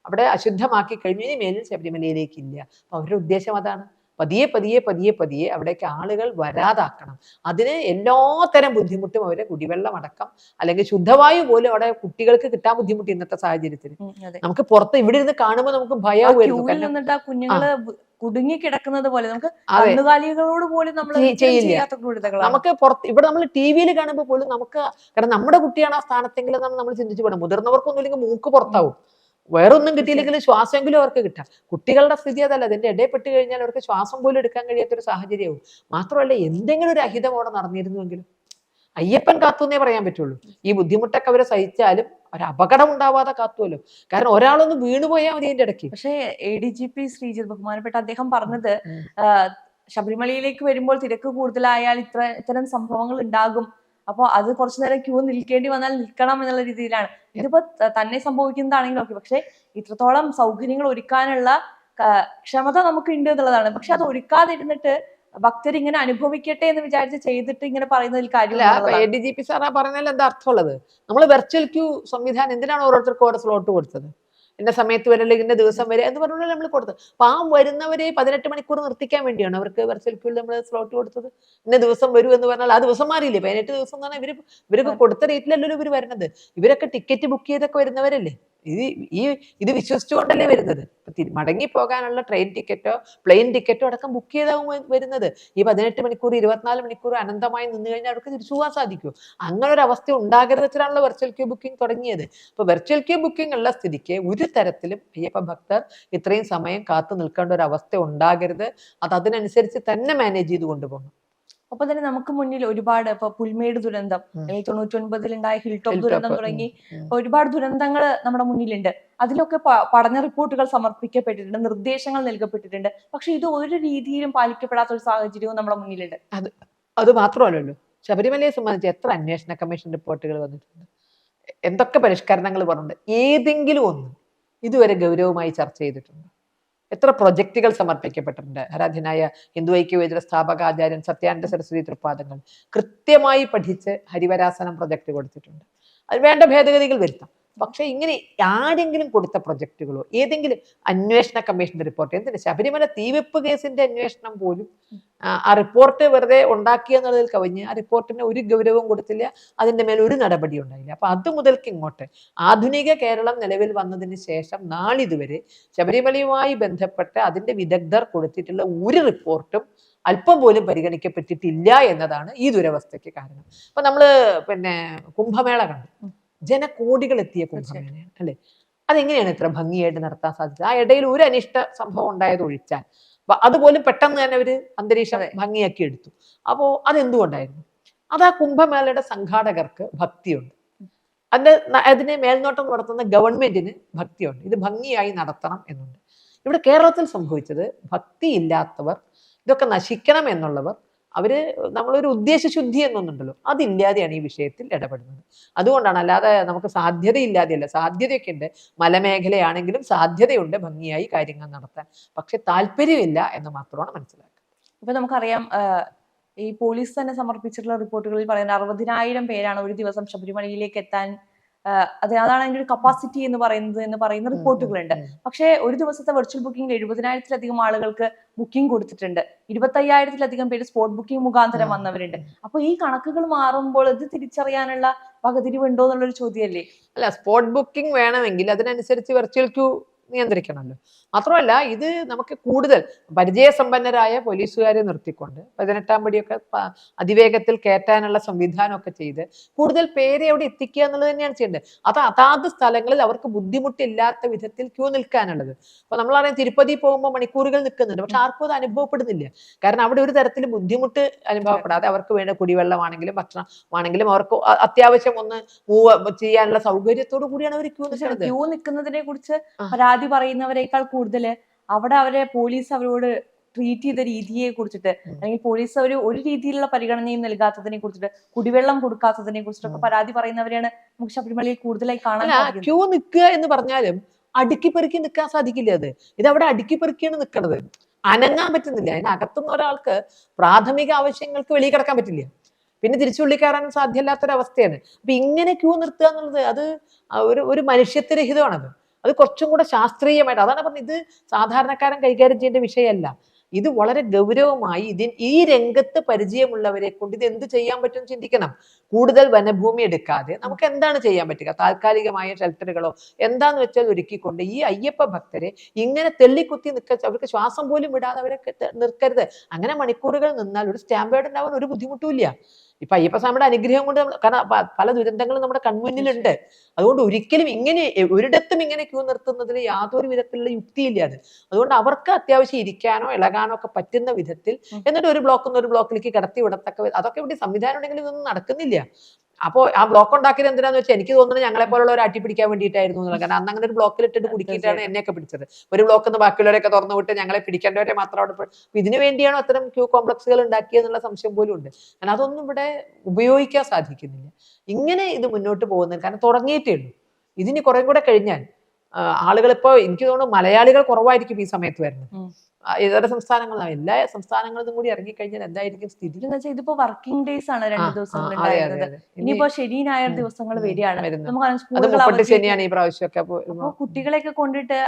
A: അവിടെ അശുദ്ധമാക്കി കഴിഞ്ഞു ഇനി മേലിൽ ശബരിമലയിലേക്ക് ഇല്ല. അപ്പൊ അവരുടെ ഉദ്ദേശം അതാണ്. പതിയെ പതിയെ പതിയെ പതിയെ അവിടേക്ക് ആളുകൾ വരാതാക്കണം. അതിന് എല്ലാത്തരം ബുദ്ധിമുട്ടും അവരെ കുടിവെള്ളം അടക്കം അല്ലെങ്കിൽ ശുദ്ധവായു പോലും അവിടെ കുട്ടികൾക്ക് കിട്ടാൻ ബുദ്ധിമുട്ട് ഇന്നത്തെ സാഹചര്യത്തിൽ നമുക്ക് പുറത്ത് ഇവിടെ ഇരുന്ന് കാണുമ്പോൾ നമുക്ക്
C: ഭയം
A: ഭയമായിരുന്നു
C: കുഞ്ഞുങ്ങൾ കുടുങ്ങി കിടക്കുന്നത് പോലെ നമുക്ക് കന്നുകാലികളോട് പോലും നമ്മൾ
A: ചെയ്യില്ല.
C: ചെയ്യാത്ത ക്രൂരതകൾ
A: നമുക്ക് പുറത്ത് ഇവിടെ നമ്മൾ ടി വിയിൽ കാണുമ്പോൾ പോലും നമുക്ക് കാരണം നമ്മുടെ കുട്ടിയാണ് ആ സ്ഥാനത്തെങ്കിലും നമ്മൾ നമ്മൾ ചിന്തിച്ചു പോകണം മുതിർന്നവർക്കൊന്നും ഇല്ലെങ്കിൽ മൂക്ക് പുറത്താവും. വേറെ ഒന്നും കിട്ടിയില്ലെങ്കിലും ശ്വാസമെങ്കിലും അവർക്ക് കിട്ടാം. കുട്ടികളുടെ സ്ഥിതി അതല്ല. അതിന്റെ ഇടയിൽ പെട്ട് കഴിഞ്ഞാൽ അവർക്ക് ശ്വാസം പോലും എടുക്കാൻ കഴിയാത്തൊരു സാഹചര്യവും. മാത്രമല്ല എന്തെങ്കിലും ഒരു അഹിതം അവിടെ നടന്നിരുന്നുവെങ്കിലും അയ്യപ്പൻ കാത്തു എന്നേ പറയാൻ പറ്റുള്ളൂ. ഈ ബുദ്ധിമുട്ടൊക്കെ അവരെ സഹിച്ചാലും ഒരു അപകടം ഉണ്ടാവാതെ കാത്തുമല്ലോ കാരണം ഒരാളൊന്ന് വീണുപോയാൽ മതി അതിന്റെ ഇടയ്ക്ക്.
C: പക്ഷേ A D G P Sreejith ബഹുമാനപ്പെട്ട അദ്ദേഹം പറഞ്ഞത് ശബരിമലയിലേക്ക് വരുമ്പോൾ തിരക്ക് കൂടുതലായാൽ ഇത്ര ഇത്തരം സംഭവങ്ങൾ ഉണ്ടാകും. അപ്പോൾ അത് കുറച്ചു നേരം ക്യൂ നിൽക്കേണ്ടി വന്നാൽ നിൽക്കണം എന്നുള്ള രീതിയിലാണ്. ഇതിപ്പോ തന്നെ സംഭവിക്കുന്നതാണെങ്കിൽ ഓക്കെ പക്ഷെ ഇത്രത്തോളം സൗകര്യങ്ങൾ ഒരുക്കാനുള്ള ക്ഷമത നമുക്ക് ഉണ്ട് എന്നുള്ളതാണ്. പക്ഷെ അത് ഒരുക്കാതിരുന്നിട്ട് ഭക്തർ ഇങ്ങനെ അനുഭവിക്കട്ടെ എന്ന് വിചാരിച്ച് ചെയ്തിട്ട് ഇങ്ങനെ പറയുന്നതിൽ കാര്യമില്ല
A: ഡി ജി പി സാറാ പറഞ്ഞതിൽ എന്താ അർത്ഥമുള്ളത്? നമ്മൾ വെർച്വൽ ക്യൂ സംവിധാനം എന്തിനാണ് ഓരോരുത്തർക്കും ഓരോ സ്ലോട്ട് കൊടുത്തത്? ഇന്ന സമയത്ത് വരെ അല്ലെങ്കിൽ ഇന്ന ദിവസം വരെ എന്ന് പറഞ്ഞാൽ നമ്മൾ കൊടുത്തത് അപ്പൊ ആ വരുന്നവരെ പതിനെട്ട് മണിക്കൂർ നിർത്തിക്കാൻ വേണ്ടിയാണ് അവർക്ക് വെർച്വൽ ക്യൂവിൽ നമ്മൾ സ്ലോട്ട് കൊടുത്തത്. ഇന്ന ദിവസം വരൂ എന്ന് പറഞ്ഞാൽ ആ ദിവസം മാറിയില്ലേ? പതിനെട്ട് ദിവസം എന്ന് പറഞ്ഞാൽ ഇവർ ഇവർക്ക് കൊടുത്ത റേറ്റിലല്ലല്ലോ ഇവർ വരുന്നത് ഇവരൊക്കെ ടിക്കറ്റ് ബുക്ക് ചെയ്തൊക്കെ വരുന്നവരല്ലേ? ഇത് ഈ ഇത് വിശ്വസിച്ചുകൊണ്ടല്ലേ വരുന്നത്? മടങ്ങി പോകാനുള്ള ട്രെയിൻ ടിക്കറ്റോ പ്ലെയിൻ ടിക്കറ്റോ അടക്കം ബുക്ക് ചെയ്താവും വരുന്നത്. ഈ പതിനെട്ട് മണിക്കൂർ ഇരുപത്തിനാല് മണിക്കൂർ അനന്തമായി നിന്ന് കഴിഞ്ഞാൽ അവർക്ക് തിരിച്ചു പോകാൻ സാധിക്കൂ. അങ്ങനെ ഒരു അവസ്ഥ ഉണ്ടാകരുത് വെർച്വൽ ക്യൂ ബുക്കിംഗ് തുടങ്ങിയത്. അപ്പൊ വെർച്വൽ ക്യൂ ബുക്കിംഗ് ഉള്ള സ്ഥിതിക്ക് ഒരു തരത്തിലും അയ്യപ്പ ഭക്തർ ഇത്രയും സമയം കാത്തു നിൽക്കേണ്ട ഒരു അവസ്ഥ ഉണ്ടാകരുത്. അത് അതിനനുസരിച്ച് തന്നെ മാനേജ് ചെയ്ത് കൊണ്ടുപോകണം.
C: ഒപ്പം തന്നെ നമുക്ക് മുന്നിൽ ഒരുപാട് ഇപ്പൊ പുൽമേട് ദുരന്തം. അല്ലെങ്കിൽ തൊണ്ണൂറ്റി ഒൻപതിലുണ്ടായ ഹിൽ ടോപ്പ് ദുരന്തം തുടങ്ങി ഒരുപാട് ദുരന്തങ്ങൾ നമ്മുടെ മുന്നിലുണ്ട്. അതിലൊക്കെ പഠന റിപ്പോർട്ടുകൾ സമർപ്പിക്കപ്പെട്ടിട്ടുണ്ട് നിർദ്ദേശങ്ങൾ നൽകപ്പെട്ടിട്ടുണ്ട്. പക്ഷെ ഇത് ഒരു രീതിയിലും പാലിക്കപ്പെടാത്ത ഒരു സാഹചര്യവും നമ്മുടെ മുന്നിലുണ്ട്.
A: അത് മാത്രമല്ലല്ലോ. ശബരിമലയെ സംബന്ധിച്ച് എത്ര അന്വേഷണ കമ്മീഷൻ റിപ്പോർട്ടുകൾ വന്നിട്ടുണ്ട്. എന്തൊക്കെ പരിഷ്കരണങ്ങൾ പറഞ്ഞിട്ടുണ്ട് ഏതെങ്കിലും ഒന്ന് ഇതുവരെ ഗൗരവമായി ചർച്ച ചെയ്തിട്ടുണ്ട്? എത്ര പ്രൊജക്റ്റുകൾ സമർപ്പിക്കപ്പെട്ടിട്ടുണ്ട്? ആരാധ്യനായ ഹിന്ദു ഐക്യവേദിയുടെ സ്ഥാപക ആചാര്യൻ സത്യാനന്ദ സരസ്വതി തൃപ്പാദങ്ങൾ കൃത്യമായി പഠിച്ച് ഹരിവരാസനം പ്രൊജക്ട് കൊടുത്തിട്ടുണ്ട്. അത് വേണ്ട ഭേദഗതികൾ വരുത്താം. പക്ഷെ ഇങ്ങനെ ആരെങ്കിലും കൊടുത്ത പ്രൊജക്റ്റുകളോ ഏതെങ്കിലും അന്വേഷണ കമ്മീഷന്റെ റിപ്പോർട്ട് എന്തിന് ശബരിമല തീവെപ്പ് കേസിന്റെ അന്വേഷണം പോലും ആ, റിപ്പോർട്ട് വെറുതെ ഉണ്ടാക്കിയെന്നുള്ളതിൽ കവിഞ്ഞ് ആ റിപ്പോർട്ടിന് ഒരു ഗൗരവവും കൊടുത്തില്ല അതിന്റെ മേൽ ഒരു നടപടി ഉണ്ടായില്ല. അപ്പൊ അത് മുതൽക്ക് ഇങ്ങോട്ട്. ആധുനിക കേരളം നിലവിൽ വന്നതിന് ശേഷം നാളിതുവരെ ശബരിമലയുമായി ബന്ധപ്പെട്ട് അതിന്റെ വിദഗ്ധർ കൊടുത്തിട്ടുള്ള ഒരു റിപ്പോർട്ടും അല്പം പോലും പരിഗണിക്കപ്പെട്ടിട്ടില്ല എന്നതാണ് ഈ ദുരവസ്ഥയ്ക്ക് കാരണം. അപ്പൊ നമ്മൾ പിന്നെ കുംഭമേള കണ്ടു. ജനകോടികൾ എത്തിയ കുംഭമേളയാണ് അല്ലെ? അതെങ്ങനെയാണ് ഇത്ര ഭംഗിയായിട്ട് നടത്താൻ സാധിച്ചത്? ആ ഇടയിൽ ഒരു അനിഷ്ട സംഭവം ഉണ്ടായത് ഒഴിച്ചാൽ. അതുപോലും പെട്ടെന്ന് തന്നെ അവർ അന്തരീക്ഷം ഭംഗിയാക്കി എടുത്തു. അപ്പോ അതെന്തുകൊണ്ടായിരുന്നു? അത് ആ കുംഭമേളയുടെ സംഘാടകർക്ക് ഭക്തിയുണ്ട്. അതിന്റെ അതിനെ മേൽനോട്ടം നടത്തുന്ന ഗവൺമെന്റിന് ഭക്തിയുണ്ട്. ഇത് ഭംഗിയായി നടത്തണം എന്നുണ്ട്. ഇവിടെ കേരളത്തിൽ സംഭവിച്ചത് ഭക്തി ഇല്ലാത്തവർ ഇതൊക്കെ നശിക്കണം എന്നുള്ളവർ അവർ നമ്മളൊരു ഉദ്ദേശശുദ്ധി എന്നൊന്നുണ്ടല്ലോ. അതില്ലാതെയാണ് ഈ വിഷയത്തിൽ ഇടപെടുന്നത്. അതുകൊണ്ടാണ് അല്ലാതെ നമുക്ക് സാധ്യതയില്ലാതെയല്ല സാധ്യതയൊക്കെ ഉണ്ട് മലമേഖലയാണെങ്കിലും സാധ്യതയുണ്ട് ഭംഗിയായി കാര്യങ്ങൾ നടത്താൻ. പക്ഷെ താല്പര്യമില്ല എന്ന് മാത്രമാണ് മനസ്സിലാക്കുക
C: ഇപ്പൊ നമുക്കറിയാം ഈ പോലീസ് തന്നെ സമർപ്പിച്ചിട്ടുള്ള റിപ്പോർട്ടുകളിൽ പറയുന്ന അറുപതിനായിരം പേരാണ് ഒരു ദിവസം ശബരിമലയിലേക്ക് എത്താൻ അതാണ് അതിന്റെ ഒരു കപ്പാസിറ്റി എന്ന് പറയുന്നത് എന്ന് പറയുന്ന റിപ്പോർട്ടുകളുണ്ട്. പക്ഷേ ഒരു ദിവസത്തെ വെർച്വൽ ബുക്കിംഗിൽ എഴുപതിനായിരത്തിലധികം ആളുകൾക്ക് ബുക്കിംഗ് കൊടുത്തിട്ടുണ്ട്. ഇരുപത്തയ്യായിരത്തിലധികം പേര് സ്പോട്ട് ബുക്കിംഗ് മുഖാന്തരം വന്നവരുണ്ട്. അപ്പൊ ഈ കണക്കുകൾ മാറുമ്പോൾ ഇത് തിരിച്ചറിയാനുള്ള വകതിരിവുണ്ടോ എന്നുള്ളൊരു ചോദ്യമല്ലേ?
A: അല്ല സ്പോട്ട് ബുക്കിംഗ് വേണമെങ്കിൽ അതിനനുസരിച്ച് വെർച്വൽ ക്യൂ നിയന്ത്രിക്കണമല്ലോ. മാത്രമല്ല ഇത് നമുക്ക് കൂടുതൽ പരിചയസമ്പന്നരായ പോലീസുകാരെ നിർത്തിക്കൊണ്ട് പതിനെട്ടാം പടിയൊക്കെ അതിവേഗത്തിൽ കയറ്റാനുള്ള സംവിധാനമൊക്കെ ചെയ്ത് കൂടുതൽ പേരെ അവിടെ എത്തിക്കുക എന്നുള്ളത് തന്നെയാണ് ചെയ്യേണ്ടത്. അത് അതാത് സ്ഥലങ്ങളിൽ അവർക്ക് ബുദ്ധിമുട്ടില്ലാത്ത വിധത്തിൽ ക്യൂ നിൽക്കാനുള്ളത്. അപ്പൊ നമ്മളറിയാം തിരുപ്പതി പോകുമ്പോൾ മണിക്കൂറുകൾ നിൽക്കുന്നുണ്ട്. പക്ഷെ ആർക്കും അത് അനുഭവപ്പെടുന്നില്ല. കാരണം അവിടെ ഒരു തരത്തിൽ ബുദ്ധിമുട്ട് അനുഭവപ്പെടാതെ അവർക്ക് വേണ്ട കുടിവെള്ളമാണെങ്കിലും ഭക്ഷണമാണെങ്കിലും അവർക്ക് അത്യാവശ്യം ഒന്ന് മൂവ് ചെയ്യാനുള്ള സൗകര്യത്തോടു കൂടിയാണ് അവർ ക്യൂ നിൽക്കുന്നത്
C: ക്യൂ നിൽക്കുന്നതിനെ കുറിച്ച്. പരാതി പറയുന്നവരെക്കാൾ കൂടുതൽ അവിടെ അവരെ പോലീസ് അവരോട് ട്രീറ്റ് ചെയ്ത രീതിയെ കുറിച്ചിട്ട് അല്ലെങ്കിൽ പോലീസ് ഒരു ഒരു രീതിയിലുള്ള പരിഗണനയും നൽകാത്തതിനെ കുറിച്ചിട്ട് കുടിവെള്ളം കൊടുക്കാത്തതിനെ കുറിച്ചിട്ടൊക്കെ പരാതി പറയുന്നവരെയാണ് നമുക്ക് ശബരിമലയിൽ കൂടുതലായി കാണാൻ
A: ക്യൂ നിൽക്കുക എന്ന് പറഞ്ഞാലും അടുക്കി പെറുക്കി നിൽക്കാൻ സാധിക്കില്ല അത്? ഇത് അവിടെ അടുക്കി പെറുക്കിയാണ് നിൽക്കുന്നത് അനങ്ങാൻ പറ്റുന്നില്ല. അതിനകത്തുനിന്ന് ഒരാൾക്ക് പ്രാഥമിക ആവശ്യങ്ങൾക്ക് വെളിയിൽ കിടക്കാൻ പറ്റില്ല. പിന്നെ തിരിച്ചു തിരിച്ചുള്ളിൽ കയറാൻ സാധ്യമല്ലാത്തൊരവസ്ഥയാണ് അപ്പൊ ഇങ്ങനെ ക്യൂ നിർത്തുക എന്നുള്ളത് അത് ഒരു ഒരു മനുഷ്യത്വരഹിതമാണത്. അത് കുറച്ചും കൂടെ ശാസ്ത്രീയമായിട്ട്. അതാണ് പറഞ്ഞത് ഇത് സാധാരണക്കാരൻ കൈകാര്യം ചെയ്യേണ്ട വിഷയമല്ല. ഇത് വളരെ ഗൗരവമായി ഇതിൻ ഈ രംഗത്ത് പരിചയമുള്ളവരെ കൊണ്ട് ഇത് എന്ത് ചെയ്യാൻ പറ്റും ചിന്തിക്കണം. കൂടുതൽ വനഭൂമി എടുക്കാതെ നമുക്ക് എന്താണ് ചെയ്യാൻ പറ്റുക? താൽക്കാലികമായ ഷെൽട്ടറുകളോ എന്താന്ന് വെച്ചാൽ ഒരുക്കിക്കൊണ്ട് ഈ അയ്യപ്പ ഭക്തരെ ഇങ്ങനെ തെള്ളിക്കുത്തി നിൽക്ക അവർക്ക് ശ്വാസം പോലും വിടാതെ അവരെ നിർക്കരുത് അങ്ങനെ മണിക്കൂറുകൾ നിന്നാൽ ഒരു സ്റ്റാമ്പേഡ് ഉണ്ടാവാൻ ഒരു ബുദ്ധിമുട്ടുമില്ല ഇപ്പൊ അയ്യപ്പ സ്വാമിയുടെ അനുഗ്രഹം കൊണ്ട് നമ്മൾ- കാരണം പല ദുരന്തങ്ങളും നമ്മുടെ കൺമുന്നിലുണ്ട്. അതുകൊണ്ട് ഒരിക്കലും ഇങ്ങനെ ഒരിടത്തും ഇങ്ങനെ ക്യൂ നിർത്തുന്നതിൽ യാതൊരു വിധത്തിലുള്ള യുക്തിയില്ല അത് അതുകൊണ്ട് അവർക്ക് അത്യാവശ്യം ഇരിക്കാനോ ഇളകാനോ ഒക്കെ പറ്റുന്ന വിധത്തിൽ എന്നിട്ട് ഒരു ബ്ലോക്കിൽ നിന്ന് ഒരു ബ്ലോക്കിലേക്ക് കടത്തി വിടത്തക്ക അതൊക്കെ ഇവിടെ സംവിധാനം ഉണ്ടെങ്കിൽ ഇതൊന്നും നടക്കുന്നില്ല. അപ്പോൾ ആ ബ്ലോക്ക് ഉണ്ടാക്കിയത് എന്തിനാന്ന് വെച്ചാൽ എനിക്ക് തോന്നുന്നത് ഞങ്ങളെ പോലുള്ള ഒരു അട്ടി പിടിക്കാൻ വേണ്ടിയിട്ടായിരുന്നു എന്നുള്ളത്. കാരണം അന്ന് അങ്ങനെ ഒരു ബ്ലോക്കിൽ ഇട്ടിട്ട് കുടുക്കിയിട്ടാണ് എന്നെയൊക്കെ പിടിച്ചത്. ഒരു ബ്ലോക്കിൽ നിന്ന് ബാക്കിയുള്ളവരൊക്കെ തുറന്നു വിട്ട് ഞങ്ങളെ പിടിക്കേണ്ടവരെ മാത്രം അവിടെ ഇതിനു വേണ്ടിയാണോ അത്തരം ക്യൂ കോംപ്ലക്സുകൾ ഉണ്ടാക്കിയെന്നുള്ള സംശയം പോലും ഉണ്ട്. കാരണം അതൊന്നും ഇവിടെ ഉപയോഗിക്കാൻ സാധിക്കുന്നില്ല. ഇങ്ങനെ ഇത് മുന്നോട്ട് പോകുന്നത്. കാരണം തുടങ്ങിയിട്ടേ ഉള്ളൂ. ഇതിന് കുറേ കൂടെ കഴിഞ്ഞാൽ ആളുകൾ ഇപ്പോൾ എനിക്ക് തോന്നുന്നു മലയാളികൾ കുറവായിരിക്കും ഈ സമയത്ത് വരുന്നത്. ഇതര സംസ്ഥാനങ്ങളിലാണ് എല്ലാ സംസ്ഥാനങ്ങളിലും കൂടി ഇറങ്ങിക്കഴിഞ്ഞാൽ എന്തായിരിക്കും സ്ഥിതി?
C: എന്ന് വെച്ചാൽ ഇതിപ്പോ വർക്കിംഗ് ഡേയ്സ് ആണ് രണ്ട്
A: ദിവസം
C: ഇനിയിപ്പോ ശനി ഞായർ ദിവസങ്ങൾ വരികയാണ്.
A: ശനിയാണ് ഈ പ്രാവശ്യമൊക്കെ അപ്പൊ
C: കുട്ടികളെയൊക്കെ കൊണ്ടിട്ട്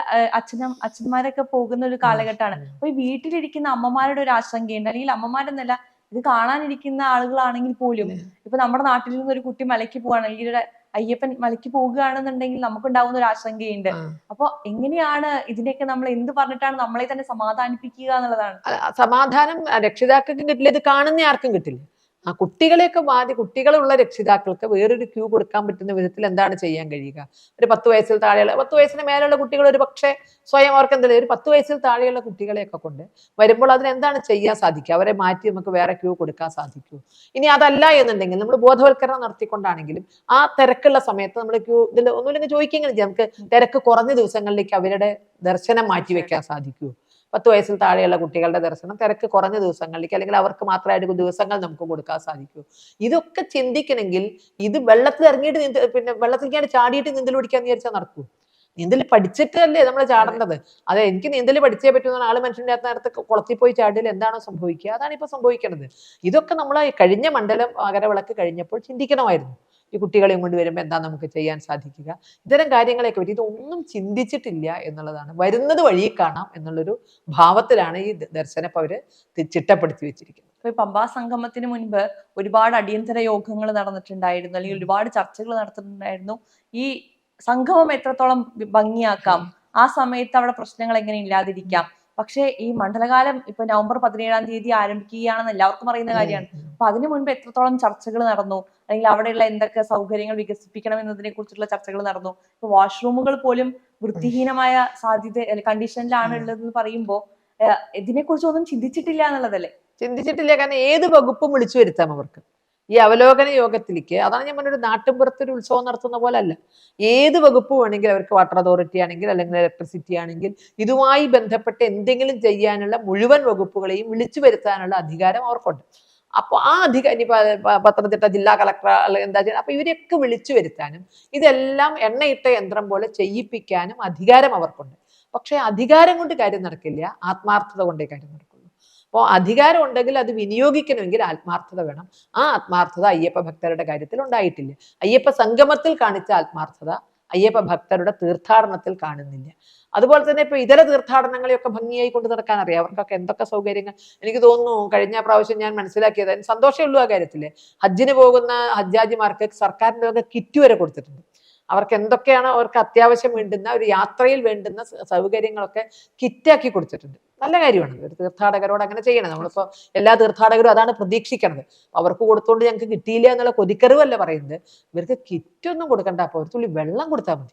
C: അച്ഛനും അച്ഛന്മാരൊക്കെ പോകുന്ന ഒരു കാലഘട്ടമാണ്. അപ്പൊ ഈ വീട്ടിലിരിക്കുന്ന അമ്മമാരുടെ ഒരു ആശങ്കയുണ്ട്. അല്ലെങ്കിൽ അമ്മമാരെന്നല്ല ഇത് കാണാനിരിക്കുന്ന ആളുകളാണെങ്കിൽ പോലും ഇപ്പൊ നമ്മുടെ നാട്ടിൽ നിന്ന് ഒരു കുട്ടി മലയ്ക്ക് പോവാണ്. അല്ലെങ്കിൽ ഒരു അയ്യപ്പൻ മലയ്ക്ക് പോകുകയാണെന്നുണ്ടെങ്കിൽ നമുക്കുണ്ടാവുന്ന ഒരു ആശങ്കയുണ്ട്. അപ്പൊ എങ്ങനെയാണ് ഇതിനെയൊക്കെ നമ്മൾ എന്ത് പറഞ്ഞിട്ടാണ് നമ്മളെ തന്നെ സമാധാനിപ്പിക്കുക എന്നുള്ളതാണ്?
A: സമാധാനം രക്ഷിതാക്കൾക്കും കിട്ടില്ല ഇത് കാണുന്ന ആർക്കും കിട്ടില്ല. ആ കുട്ടികളെയൊക്കെ ബാധി കുട്ടികളുള്ള രക്ഷിതാക്കൾക്ക് വേറൊരു ക്യൂ കൊടുക്കാൻ പറ്റുന്ന വിധത്തിൽ എന്താണ് ചെയ്യാൻ കഴിയുക? ഒരു പത്ത് വയസ്സിൽ താഴെയുള്ള പത്ത് വയസ്സിന് മേലുള്ള കുട്ടികൾ ഒരു പക്ഷേ സ്വയം അവർക്ക് എന്തെങ്കിലും ഒരു പത്ത് വയസ്സിൽ താഴെയുള്ള കുട്ടികളെയൊക്കെ കൊണ്ട് വരുമ്പോൾ അതിന് എന്താണ് ചെയ്യാൻ സാധിക്കുക? അവരെ മാറ്റി നമുക്ക് വേറെ ക്യൂ കൊടുക്കാൻ സാധിക്കൂ? ഇനി അതല്ല എന്നുണ്ടെങ്കിൽ നമ്മൾ ബോധവൽക്കരണം നടത്തിക്കൊണ്ടാണെങ്കിലും ആ തിരക്കുള്ള സമയത്ത് നമ്മൾ ക്യൂ ഇതിൽ ഒന്നുമില്ലെങ്കിൽ ചോദിക്കുകയും ചെയ്യാം നമുക്ക് തിരക്ക് കുറഞ്ഞ ദിവസങ്ങളിലേക്ക് അവരുടെ ദർശനം മാറ്റി വെക്കാൻ സാധിക്കൂ പത്ത് വയസ്സിൽ താഴെയുള്ള കുട്ടികളുടെ ദർശനം തിരക്ക് കുറഞ്ഞ ദിവസങ്ങളിലേക്ക് അല്ലെങ്കിൽ അവർക്ക് മാത്രമായിട്ട് ദിവസങ്ങൾ നമുക്ക് കൊടുക്കാൻ സാധിക്കൂ. ഇതൊക്കെ ചിന്തിക്കണമെങ്കിൽ ഇത് വെള്ളത്തിൽ ഇറങ്ങിയിട്ട് നീന്ത പിന്നെ വെള്ളത്തിലേക്കാണ് ചാടിയിട്ട് നീന്തൽ പിടിക്കാന്ന് വിചാരിച്ചാൽ നടക്കൂ. നീന്തൽ പഠിച്ചിട്ടല്ലേ നമ്മൾ ചാടേണ്ടത്? അതെ എനിക്ക് നീന്തൽ പഠിച്ചേ പറ്റുന്ന ആൾ മനുഷ്യന്റെ അകത്ത് നേരത്തെ കുളത്തിൽ പോയി ചാടിയാൽ എന്താണോ സംഭവിക്കുക? അതാണ് ഇപ്പൊ സംഭവിക്കുന്നത് ഇതൊക്കെ നമ്മൾ കഴിഞ്ഞ മണ്ഡലം മകരവിളക്ക് കഴിഞ്ഞപ്പോൾ ചിന്തിക്കണമായിരുന്നു. ഈ കുട്ടികളെയും കൊണ്ട് വരുമ്പോൾ എന്താ നമുക്ക് ചെയ്യാൻ സാധിക്കുക? ഇത്തരം കാര്യങ്ങളെയൊക്കെ പറ്റി ഇതൊന്നും ചിന്തിച്ചിട്ടില്ല എന്നുള്ളതാണ്. വരുന്നത് വഴി കാണാം എന്നുള്ളൊരു ഭാവത്തിലാണ് ഈ ദ- ദർശനം അവർ ചിട്ടപ്പെടുത്തി വെച്ചിരിക്കുന്നത്.
C: അപ്പൊ ഈ പമ്പാ സംഗമത്തിന് മുൻപ് ഒരുപാട് അടിയന്തര യോഗങ്ങൾ നടന്നിട്ടുണ്ടായിരുന്നു അല്ലെങ്കിൽ ഒരുപാട് ചർച്ചകൾ നടത്തിയിട്ടുണ്ടായിരുന്നു ഈ സംഗമം എത്രത്തോളം ഭംഗിയാക്കാം? ആ സമയത്ത് അവിടെ പ്രശ്നങ്ങൾ എങ്ങനെ ഇല്ലാതിരിക്കാം? പക്ഷേ ഈ മണ്ഡലകാലം ഇപ്പൊ നവംബർ പതിനേഴാം തീയതി ആരംഭിക്കുകയാണെന്ന് എല്ലാവർക്കും അറിയുന്ന കാര്യമാണ്. അപ്പൊ അതിനു മുൻപ് എത്രത്തോളം ചർച്ചകൾ നടന്നു? അല്ലെങ്കിൽ അവിടെയുള്ള എന്തൊക്കെ സൗകര്യങ്ങൾ വികസിപ്പിക്കണം എന്നതിനെ കുറിച്ചുള്ള ചർച്ചകൾ നടന്നു? ഇപ്പൊ വാഷ്റൂമുകൾ പോലും വൃത്തിഹീനമായ സാധ്യത കണ്ടീഷനിലാണ്. ഉള്ളതെന്ന് പറയുമ്പോൾ ഇതിനെക്കുറിച്ച് ഒന്നും ചിന്തിച്ചിട്ടില്ല എന്നുള്ളതല്ലേ?
A: ചിന്തിച്ചിട്ടില്ല. കാരണം ഏത് വകുപ്പും വിളിച്ചു വരുത്താം അവർക്ക്. ഈ അവലോകന യോഗത്തിലേക്ക് അതാണ് ഞാൻ പറഞ്ഞൊരു നാട്ടിൻപുറത്തൊരു ഉത്സവം നടത്തുന്ന പോലെ അല്ല ഏത് വകുപ്പ് വേണമെങ്കിൽ അവർക്ക് വാട്ടർ അതോറിറ്റി ആണെങ്കിൽ അല്ലെങ്കിൽ ഇലക്ട്രിസിറ്റി ആണെങ്കിൽ ഇതുമായി ബന്ധപ്പെട്ട് എന്തെങ്കിലും ചെയ്യാനുള്ള മുഴുവൻ വകുപ്പുകളെയും വിളിച്ചു വരുത്താനുള്ള അധികാരം അവർക്കുണ്ട്. അപ്പോൾ ആ അധികാരം ഇനി പത്തനംതിട്ട ജില്ലാ കളക്ടർ അല്ലെങ്കിൽ എന്താ ചെയ്യുക അപ്പൊ ഇവരെയൊക്കെ വിളിച്ചു വരുത്താനും ഇതെല്ലാം എണ്ണയിട്ട യന്ത്രം പോലെ ചെയ്യിപ്പിക്കാനും അധികാരം അവർക്കുണ്ട്. പക്ഷേ അധികാരം കൊണ്ട് കാര്യം നടക്കില്ല ആത്മാർത്ഥത കൊണ്ടേ കാര്യം നടക്കുള്ളൂ അപ്പോൾ അധികാരം ഉണ്ടെങ്കിൽ അത് വിനിയോഗിക്കണമെങ്കിൽ ആത്മാർത്ഥത വേണം. ആ ആത്മാർത്ഥത അയ്യപ്പ ഭക്തരുടെ കാര്യത്തിൽ ഉണ്ടായിട്ടില്ല. അയ്യപ്പ സംഗമത്തിൽ കാണിച്ച ആത്മാർത്ഥത അയ്യപ്പ ഭക്തരുടെ തീർത്ഥാടനത്തിൽ കാണുന്നില്ല. അതുപോലെ തന്നെ ഇപ്പൊ ഇതര തീർത്ഥാടനങ്ങളെയൊക്കെ ഭംഗിയായി കൊണ്ട് നടക്കാൻ അറിയാം. അവർക്കൊക്കെ എന്തൊക്കെ സൗകര്യങ്ങൾ? എനിക്ക് തോന്നുന്നു കഴിഞ്ഞ പ്രാവശ്യം ഞാൻ മനസ്സിലാക്കിയത് സന്തോഷമുള്ളൂ ആ കാര്യത്തിൽ. ഹജ്ജിന് പോകുന്ന ഹജ്ജാജിമാർക്ക് സർക്കാരിന്റെ വക കിറ്റ് വരെ കൊടുത്തിട്ടുണ്ട്. അവർക്ക് എന്തൊക്കെയാണ് അവർക്ക് അത്യാവശ്യം വേണ്ടുന്ന ഒരു യാത്രയിൽ വേണ്ടുന്ന സൗകര്യങ്ങളൊക്കെ കിറ്റാക്കി കൊടുത്തിട്ടുണ്ട്. നല്ല കാര്യമാണ്. ഒരു തീർത്ഥാടകരോട് അങ്ങനെ ചെയ്യണം. നമ്മളിപ്പോൾ എല്ലാ തീർത്ഥാടകരും അതാണ് പ്രതീക്ഷിക്കണത്. അവർക്ക് കൊടുത്തോണ്ട് ഞങ്ങൾക്ക് കിട്ടിയില്ല എന്നുള്ള കൊതിക്കറിവല്ല പറയുന്നത്. ഇവർക്ക് കിറ്റൊന്നും കൊടുക്കണ്ട. അപ്പോൾ ഒരു തുള്ളി വെള്ളം കൊടുത്താൽ മതി.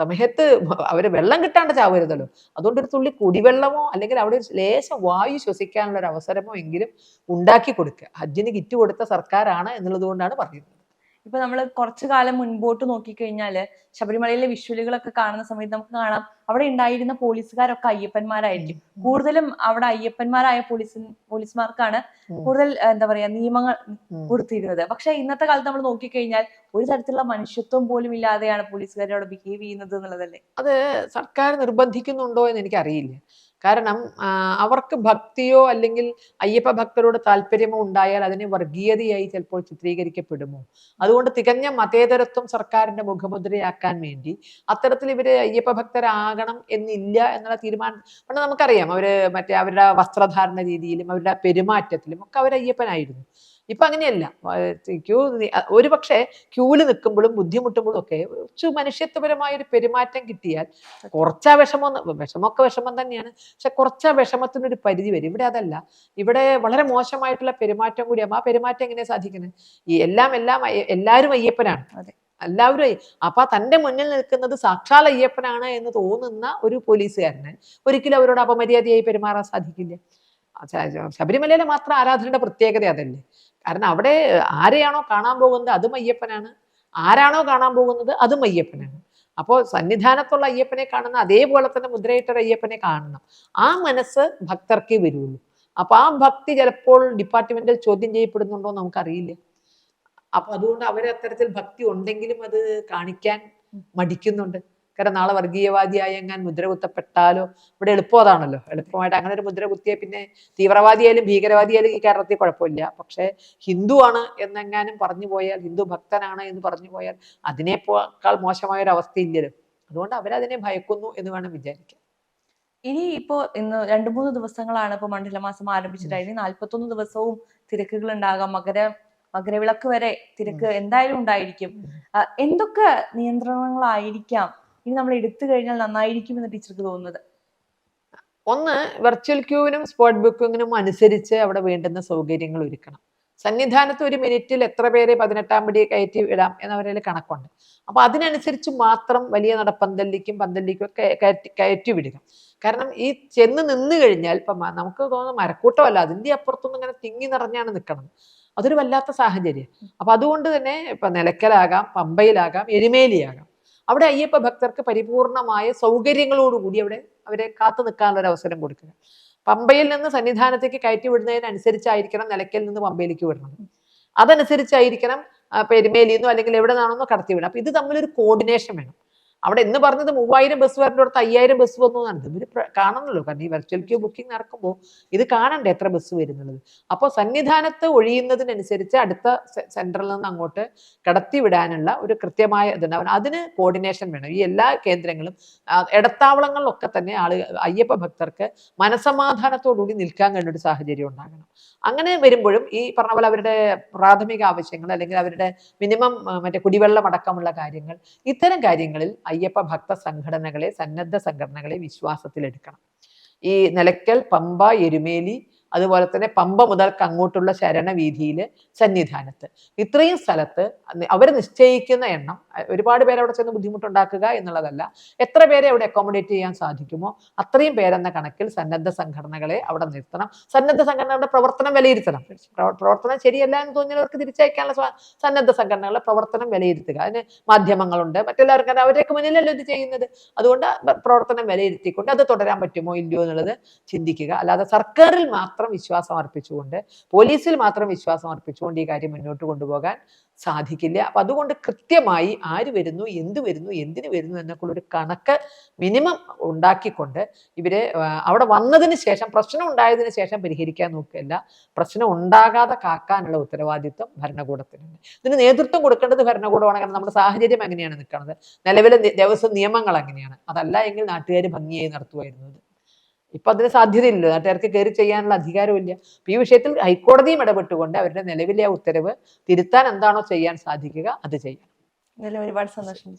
A: സമയത്ത് അവർ വെള്ളം കിട്ടാണ്ട് ചാവരുതല്ലോ. അതുകൊണ്ട് ഒരു തുള്ളി കുടിവെള്ളമോ അല്ലെങ്കിൽ അവിടെ ഒരു ലേശം വായു ശ്വസിക്കാനുള്ള ഒരു അവസരമോ എങ്കിലും ഉണ്ടാക്കി കൊടുക്കുക. ഹജ്ജിന് കിറ്റ് കൊടുത്ത സർക്കാരാണ് എന്നുള്ളത് കൊണ്ടാണ് പറയുന്നത്
C: ഇപ്പൊ നമ്മൾ കുറച്ചു കാലം മുൻപോട്ട് നോക്കിക്കഴിഞ്ഞാൽ ശബരിമലയിലെ വിഷ്വലുകളൊക്കെ കാണുന്ന സമയത്ത് നമുക്ക് കാണാം. അവിടെ ഉണ്ടായിരുന്ന പോലീസുകാരൊക്കെ അയ്യപ്പന്മാരായിരിക്കും. കൂടുതലും അവിടെ അയ്യപ്പന്മാരായ പോലീസ് പോലീസുമാർക്കാണ്. കൂടുതൽ എന്താ പറയാ നിയമങ്ങൾ. കൊടുത്തിരുന്നത്. പക്ഷെ ഇന്നത്തെ കാലത്ത് നമ്മൾ നോക്കിക്കഴിഞ്ഞാൽ ഒരു തരത്തിലുള്ള മനുഷ്യത്വം പോലും ഇല്ലാതെയാണ് പോലീസുകാരോട് ബിഹേവ് ചെയ്യുന്നത് എന്നുള്ളതല്ലേ?
A: അത് സർക്കാർ നിർബന്ധിക്കുന്നുണ്ടോ എന്ന് എനിക്കറിയില്ല. കാരണം അവർക്ക് ഭക്തിയോ അല്ലെങ്കിൽ അയ്യപ്പ ഭക്തരോട് താല്പര്യമോ ഉണ്ടായാൽ അതിനെ വർഗീയതയായി ചിലപ്പോൾ ചിത്രീകരിക്കപ്പെടുമോ? അതുകൊണ്ട് തികഞ്ഞ മതേതരത്വം സർക്കാരിന്റെ മുഖമുദ്രയാക്കാൻ വേണ്ടി അത്തരത്തിൽ ഇവർ അയ്യപ്പ ഭക്തരാകണം എന്നില്ല എന്നുള്ള തീരുമാനം പണ്ട് നമുക്കറിയാം അവർ മറ്റേ അവരുടെ വസ്ത്രധാരണ രീതിയിലും അവരുടെ പെരുമാറ്റത്തിലും ഒക്കെ അവർ അയ്യപ്പനായിരുന്നു ഇപ്പൊ അങ്ങനെയല്ല. ക്യൂ ഒരു പക്ഷേ ക്യൂവിൽ നിൽക്കുമ്പോഴും ബുദ്ധിമുട്ടുമ്പോഴും ഒക്കെ കുറച്ച് മനുഷ്യത്വപരമായ ഒരു പെരുമാറ്റം കിട്ടിയാൽ കുറച്ചാ വിഷമം വിഷമമൊക്കെ വിഷമം തന്നെയാണ്. പക്ഷെ കുറച്ചാ വിഷമത്തിനൊരു പരിധി വരും. ഇവിടെ അതല്ല. ഇവിടെ വളരെ മോശമായിട്ടുള്ള പെരുമാറ്റം കൂടിയാകുമ്പോൾ ആ പെരുമാറ്റം എങ്ങനെ സാധിക്കുന്നത് ഈ എല്ലാം എല്ലാം എല്ലാവരും അയ്യപ്പനാണ്.
C: അതെ.
A: എല്ലാവരും അപ്പൊ തന്റെ മുന്നിൽ നിൽക്കുന്നത് സാക്ഷാൽ അയ്യപ്പനാണ് എന്ന് തോന്നുന്ന ഒരു പോലീസുകാരന് ഒരിക്കലും അവരോട് അപമര്യാദയായി പെരുമാറാൻ സാധിക്കില്ല. ശബരിമലയിലെ മാത്രം ആരാധനയുടെ പ്രത്യേകത അതല്ലേ? കാരണം അവിടെ ആരെയാണോ കാണാൻ പോകുന്നത് അത് അയ്യപ്പനാണ് ആരാണോ കാണാൻ പോകുന്നത് അത് അയ്യപ്പനാണ് അപ്പോൾ സന്നിധാനത്തുള്ള അയ്യപ്പനെ കാണുന്ന അതേപോലെ തന്നെ മുദ്രയിട്ട ഒരു അയ്യപ്പനെ കാണണം. ആ മനസ്സ് ഭക്തർക്കേ വരുള്ളൂ. അപ്പൊ ആ ഭക്തി ചിലപ്പോൾ ഡിപ്പാർട്ട്മെന്റിൽ ചോദ്യം ചെയ്യപ്പെടുന്നുണ്ടോ നമുക്കറിയില്ല. അപ്പൊ അതുകൊണ്ട് അവരെ അത്തരത്തിൽ ഭക്തി ഉണ്ടെങ്കിലും അത് കാണിക്കാൻ മടിക്കുന്നുണ്ട്. കാരണം നാളെ വർഗീയവാദിയായി എങ്ങാൻ മുദ്ര കുത്തപ്പെട്ടാലോ ഇവിടെ എളുപ്പം അതാണല്ലോ എളുപ്പമായിട്ട് അങ്ങനെ ഒരു മുദ്ര കുത്തിയ പിന്നെ തീവ്രവാദിയായാലും ഭീകരവാദിയായാലും ഈ കേരളത്തിൽ കുഴപ്പമില്ല. പക്ഷേ ഹിന്ദു ആണ് എന്നെങ്ങാനും പറഞ്ഞു പോയാൽ ഹിന്ദു ഭക്തനാണ് എന്ന് പറഞ്ഞു പോയാൽ അതിനേക്കാൾ മോശമായ ഒരു അവസ്ഥ ഇല്ലല്ലോ. അതുകൊണ്ട് അവരതിനെ ഭയക്കുന്നു എന്ന് വേണം വിചാരിക്കാൻ.
C: ഇനി ഇപ്പോ ഇന്ന് രണ്ടു മൂന്ന് ദിവസങ്ങളാണ് ഇപ്പൊ മണ്ഡലമാസം ആരംഭിച്ചിട്ട്. ഇനി നാല്പത്തൊന്ന് ദിവസവും തിരക്കുകൾ ഉണ്ടാകാം. മകര മകരവിളക്ക് വരെ തിരക്ക് എന്തായാലും ഉണ്ടായിരിക്കും. എന്തൊക്കെ നിയന്ത്രണങ്ങളായിരിക്കാം ഇനി നമ്മൾ എടുത്തു കഴിഞ്ഞാൽ നന്നായിരിക്കും എന്ന് ടീച്ചർക്ക് തോന്നുന്നത്.
A: ഒന്ന് വെർച്വൽ ക്യൂവിനും സ്പോട്ട് ബുക്കിങ്ങിനും അനുസരിച്ച് അവിടെ വേണ്ടുന്ന സൗകര്യങ്ങൾ ഒരുക്കണം. സന്നിധാനത്ത് ഒരു മിനിറ്റിൽ എത്ര പേരെ പതിനെട്ടാം പടി കയറ്റി ഇടാം എന്നവരിൽ കണക്കുണ്ട്. അപ്പൊ അതിനനുസരിച്ച് മാത്രം വലിയ നടപ്പന്തല്ലിക്കും പന്തല്ലിക്കും കയറ്റി കയറ്റി വിടുക. കാരണം ഈ ചെന്ന് നിന്ന് കഴിഞ്ഞാൽ ഇപ്പം നമുക്ക് തോന്നുന്ന മരക്കൂട്ടമല്ല. അതിന്റെ അപ്പുറത്തൊന്നും ഇങ്ങനെ തിങ്ങി നിറഞ്ഞാണ് നിൽക്കണം അതൊരു വല്ലാത്ത സാഹചര്യം. അപ്പൊ അതുകൊണ്ട് തന്നെ ഇപ്പൊ നിലയ്ക്കലാകാം പമ്പയിലാകാം എരുമേലിയാകാം. അവിടെ അയ്യപ്പ ഭക്തർക്ക് പരിപൂർണമായ സൗകര്യങ്ങളോടുകൂടി അവിടെ അവരെ കാത്തു നിൽക്കാനുള്ള ഒരു അവസരം കൊടുക്കുക. പമ്പയിൽ നിന്ന് സന്നിധാനത്തേക്ക് കയറ്റി വിടുന്നതിനനുസരിച്ചായിരിക്കണം നിലയ്ക്കൽ നിന്ന് പമ്പയിലേക്ക് വിടുന്നത്. അതനുസരിച്ചായിരിക്കണം പെരുമേലിന്നോ അല്ലെങ്കിൽ എവിടെ നിന്നാണെന്നോ കടത്തി വിടുക അപ്പൊ ഇത് തമ്മിലൊരു കോർഡിനേഷൻ വേണം. അവിടെ എന്ന് പറഞ്ഞത് മൂവായിരം ബസ് വരേണ്ട അടുത്ത് അയ്യായിരം ബസ് വന്നു എന്നാണ്. പ്ര- കാണണമല്ലോ കാരണം ഈ വെർച്വൽ ക്യൂ ബുക്കിംഗ് നടക്കുമ്പോൾ ഇത് കാണണ്ടേ എത്ര ബസ് വരുന്നുള്ളത്? അപ്പോൾ സന്നിധാനത്ത് ഒഴിയുന്നതിനനുസരിച്ച് അടുത്ത സെന്ററിൽ നിന്ന് അങ്ങോട്ട് കടത്തിവിടാനുള്ള ഒരു കൃത്യമായ ഇതുണ്ടാവും അതിന് കോർഡിനേഷൻ വേണം. ഈ എല്ലാ കേന്ദ്രങ്ങളും ഇടത്താവളങ്ങളിലൊക്കെ തന്നെ ആൾ അയ്യപ്പ ഭക്തർക്ക് മനസമാധാനത്തോടുകൂടി നിൽക്കാൻ കഴിഞ്ഞ ഒരു സാഹചര്യം ഉണ്ടാകണം. അങ്ങനെ വരുമ്പോഴും ഈ പറഞ്ഞ പോലെ അവരുടെ പ്രാഥമിക ആവശ്യങ്ങൾ അല്ലെങ്കിൽ അവരുടെ മിനിമം മറ്റേ കുടിവെള്ളം അടക്കമുള്ള കാര്യങ്ങൾ ഇത്തരം കാര്യങ്ങളിൽ അയ്യപ്പ ഭക്ത സംഘടനകളെ സന്നദ്ധ സംഘടനകളെ വിശ്വാസത്തിലെടുക്കണം. ഈ നിലയ്ക്കൽ പമ്പ എരുമേലി അതുപോലെ തന്നെ പമ്പ മുതൽക്ക് അങ്ങോട്ടുള്ള ശരണവീതിയിൽ സന്നിധാനത്ത്. ഇത്രയും സ്ഥലത്ത് അവർ നിശ്ചയിക്കുന്ന എണ്ണം ഒരുപാട് പേര് അവിടെ ചെന്ന് ബുദ്ധിമുട്ടുണ്ടാക്കുക എന്നുള്ളതല്ല എത്ര പേരെ അവിടെ അക്കോമഡേറ്റ് ചെയ്യാൻ സാധിക്കുമോ അത്രയും പേരെന്ന കണക്കിൽ സന്നദ്ധ സംഘടനകളെ അവിടെ നിർത്തണം. സന്നദ്ധ സംഘടനകളുടെ പ്രവർത്തനം വിലയിരുത്തണം. പ്രവ- പ്രവർത്തനം ശരിയല്ല എന്ന് തോന്നിയവർക്ക് തിരിച്ചയക്കാനുള്ള സന്നദ്ധ സംഘടനകളുടെ പ്രവർത്തനം വിലയിരുത്തുക. അതിന് മാധ്യമങ്ങളുണ്ട് മറ്റെല്ലാവർക്കും അവരൊക്കെ മുന്നിലല്ലോ ഇത് ചെയ്യുന്നത്? അതുകൊണ്ട് പ്രവർത്തനം വിലയിരുത്തിക്കൊണ്ട് അത് തുടരാൻ പറ്റുമോ ഇല്ലയോ എന്നുള്ളത് ചിന്തിക്കുക. അല്ലാതെ സർക്കാരിൽ മാത്രം വിശ്വാസം അർപ്പിച്ചുകൊണ്ട് പോലീസിൽ മാത്രം വിശ്വാസം അർപ്പിച്ചുകൊണ്ട് ഈ കാര്യം മുന്നോട്ട് കൊണ്ടുപോകാൻ സാധിക്കില്ല. അപ്പൊ അതുകൊണ്ട് കൃത്യമായി ആര് വരുന്നു എന്ത് വരുന്നു എന്തിനു വരുന്നു എന്നൊക്കെ ഒരു കണക്ക് മിനിമം ഉണ്ടാക്കിക്കൊണ്ട് ഇവർ അവിടെ വന്നതിന് ശേഷം പ്രശ്നം ഉണ്ടായതിനു ശേഷം പരിഹരിക്കാൻ നോക്കുകയല്ല. പ്രശ്നം ഉണ്ടാകാതെ കാക്കാനുള്ള ഉത്തരവാദിത്വം ഭരണകൂടത്തിനുണ്ട് ഇതിന് നേതൃത്വം കൊടുക്കേണ്ടത് ഭരണകൂടമാണ് കാരണം നമ്മുടെ സാഹചര്യം എങ്ങനെയാണ് നിൽക്കുന്നത്. നിലവിലെ ദിവസ നിയമങ്ങൾ അങ്ങനെയാണ്. അതല്ല എങ്കിൽ നാട്ടുകാർ ഭംഗിയായി നടത്തുമായിരുന്നത് ഇപ്പൊ അതിന് സാധ്യതയില്ലല്ലോ നാട്ടുകാർക്ക് കയറി ചെയ്യാനുള്ള അധികാരമില്ല അപ്പൊ ഈ വിഷയത്തിൽ ഹൈക്കോടതിയും ഇടപെട്ടുകൊണ്ട് അവരുടെ നിലവിലെ ഉത്തരവ് തിരുത്താൻ എന്താണോ ചെയ്യാൻ സാധിക്കുക അത് ചെയ്യാം
C: ഇതിൽ ഒരുപാട് സന്തോഷം.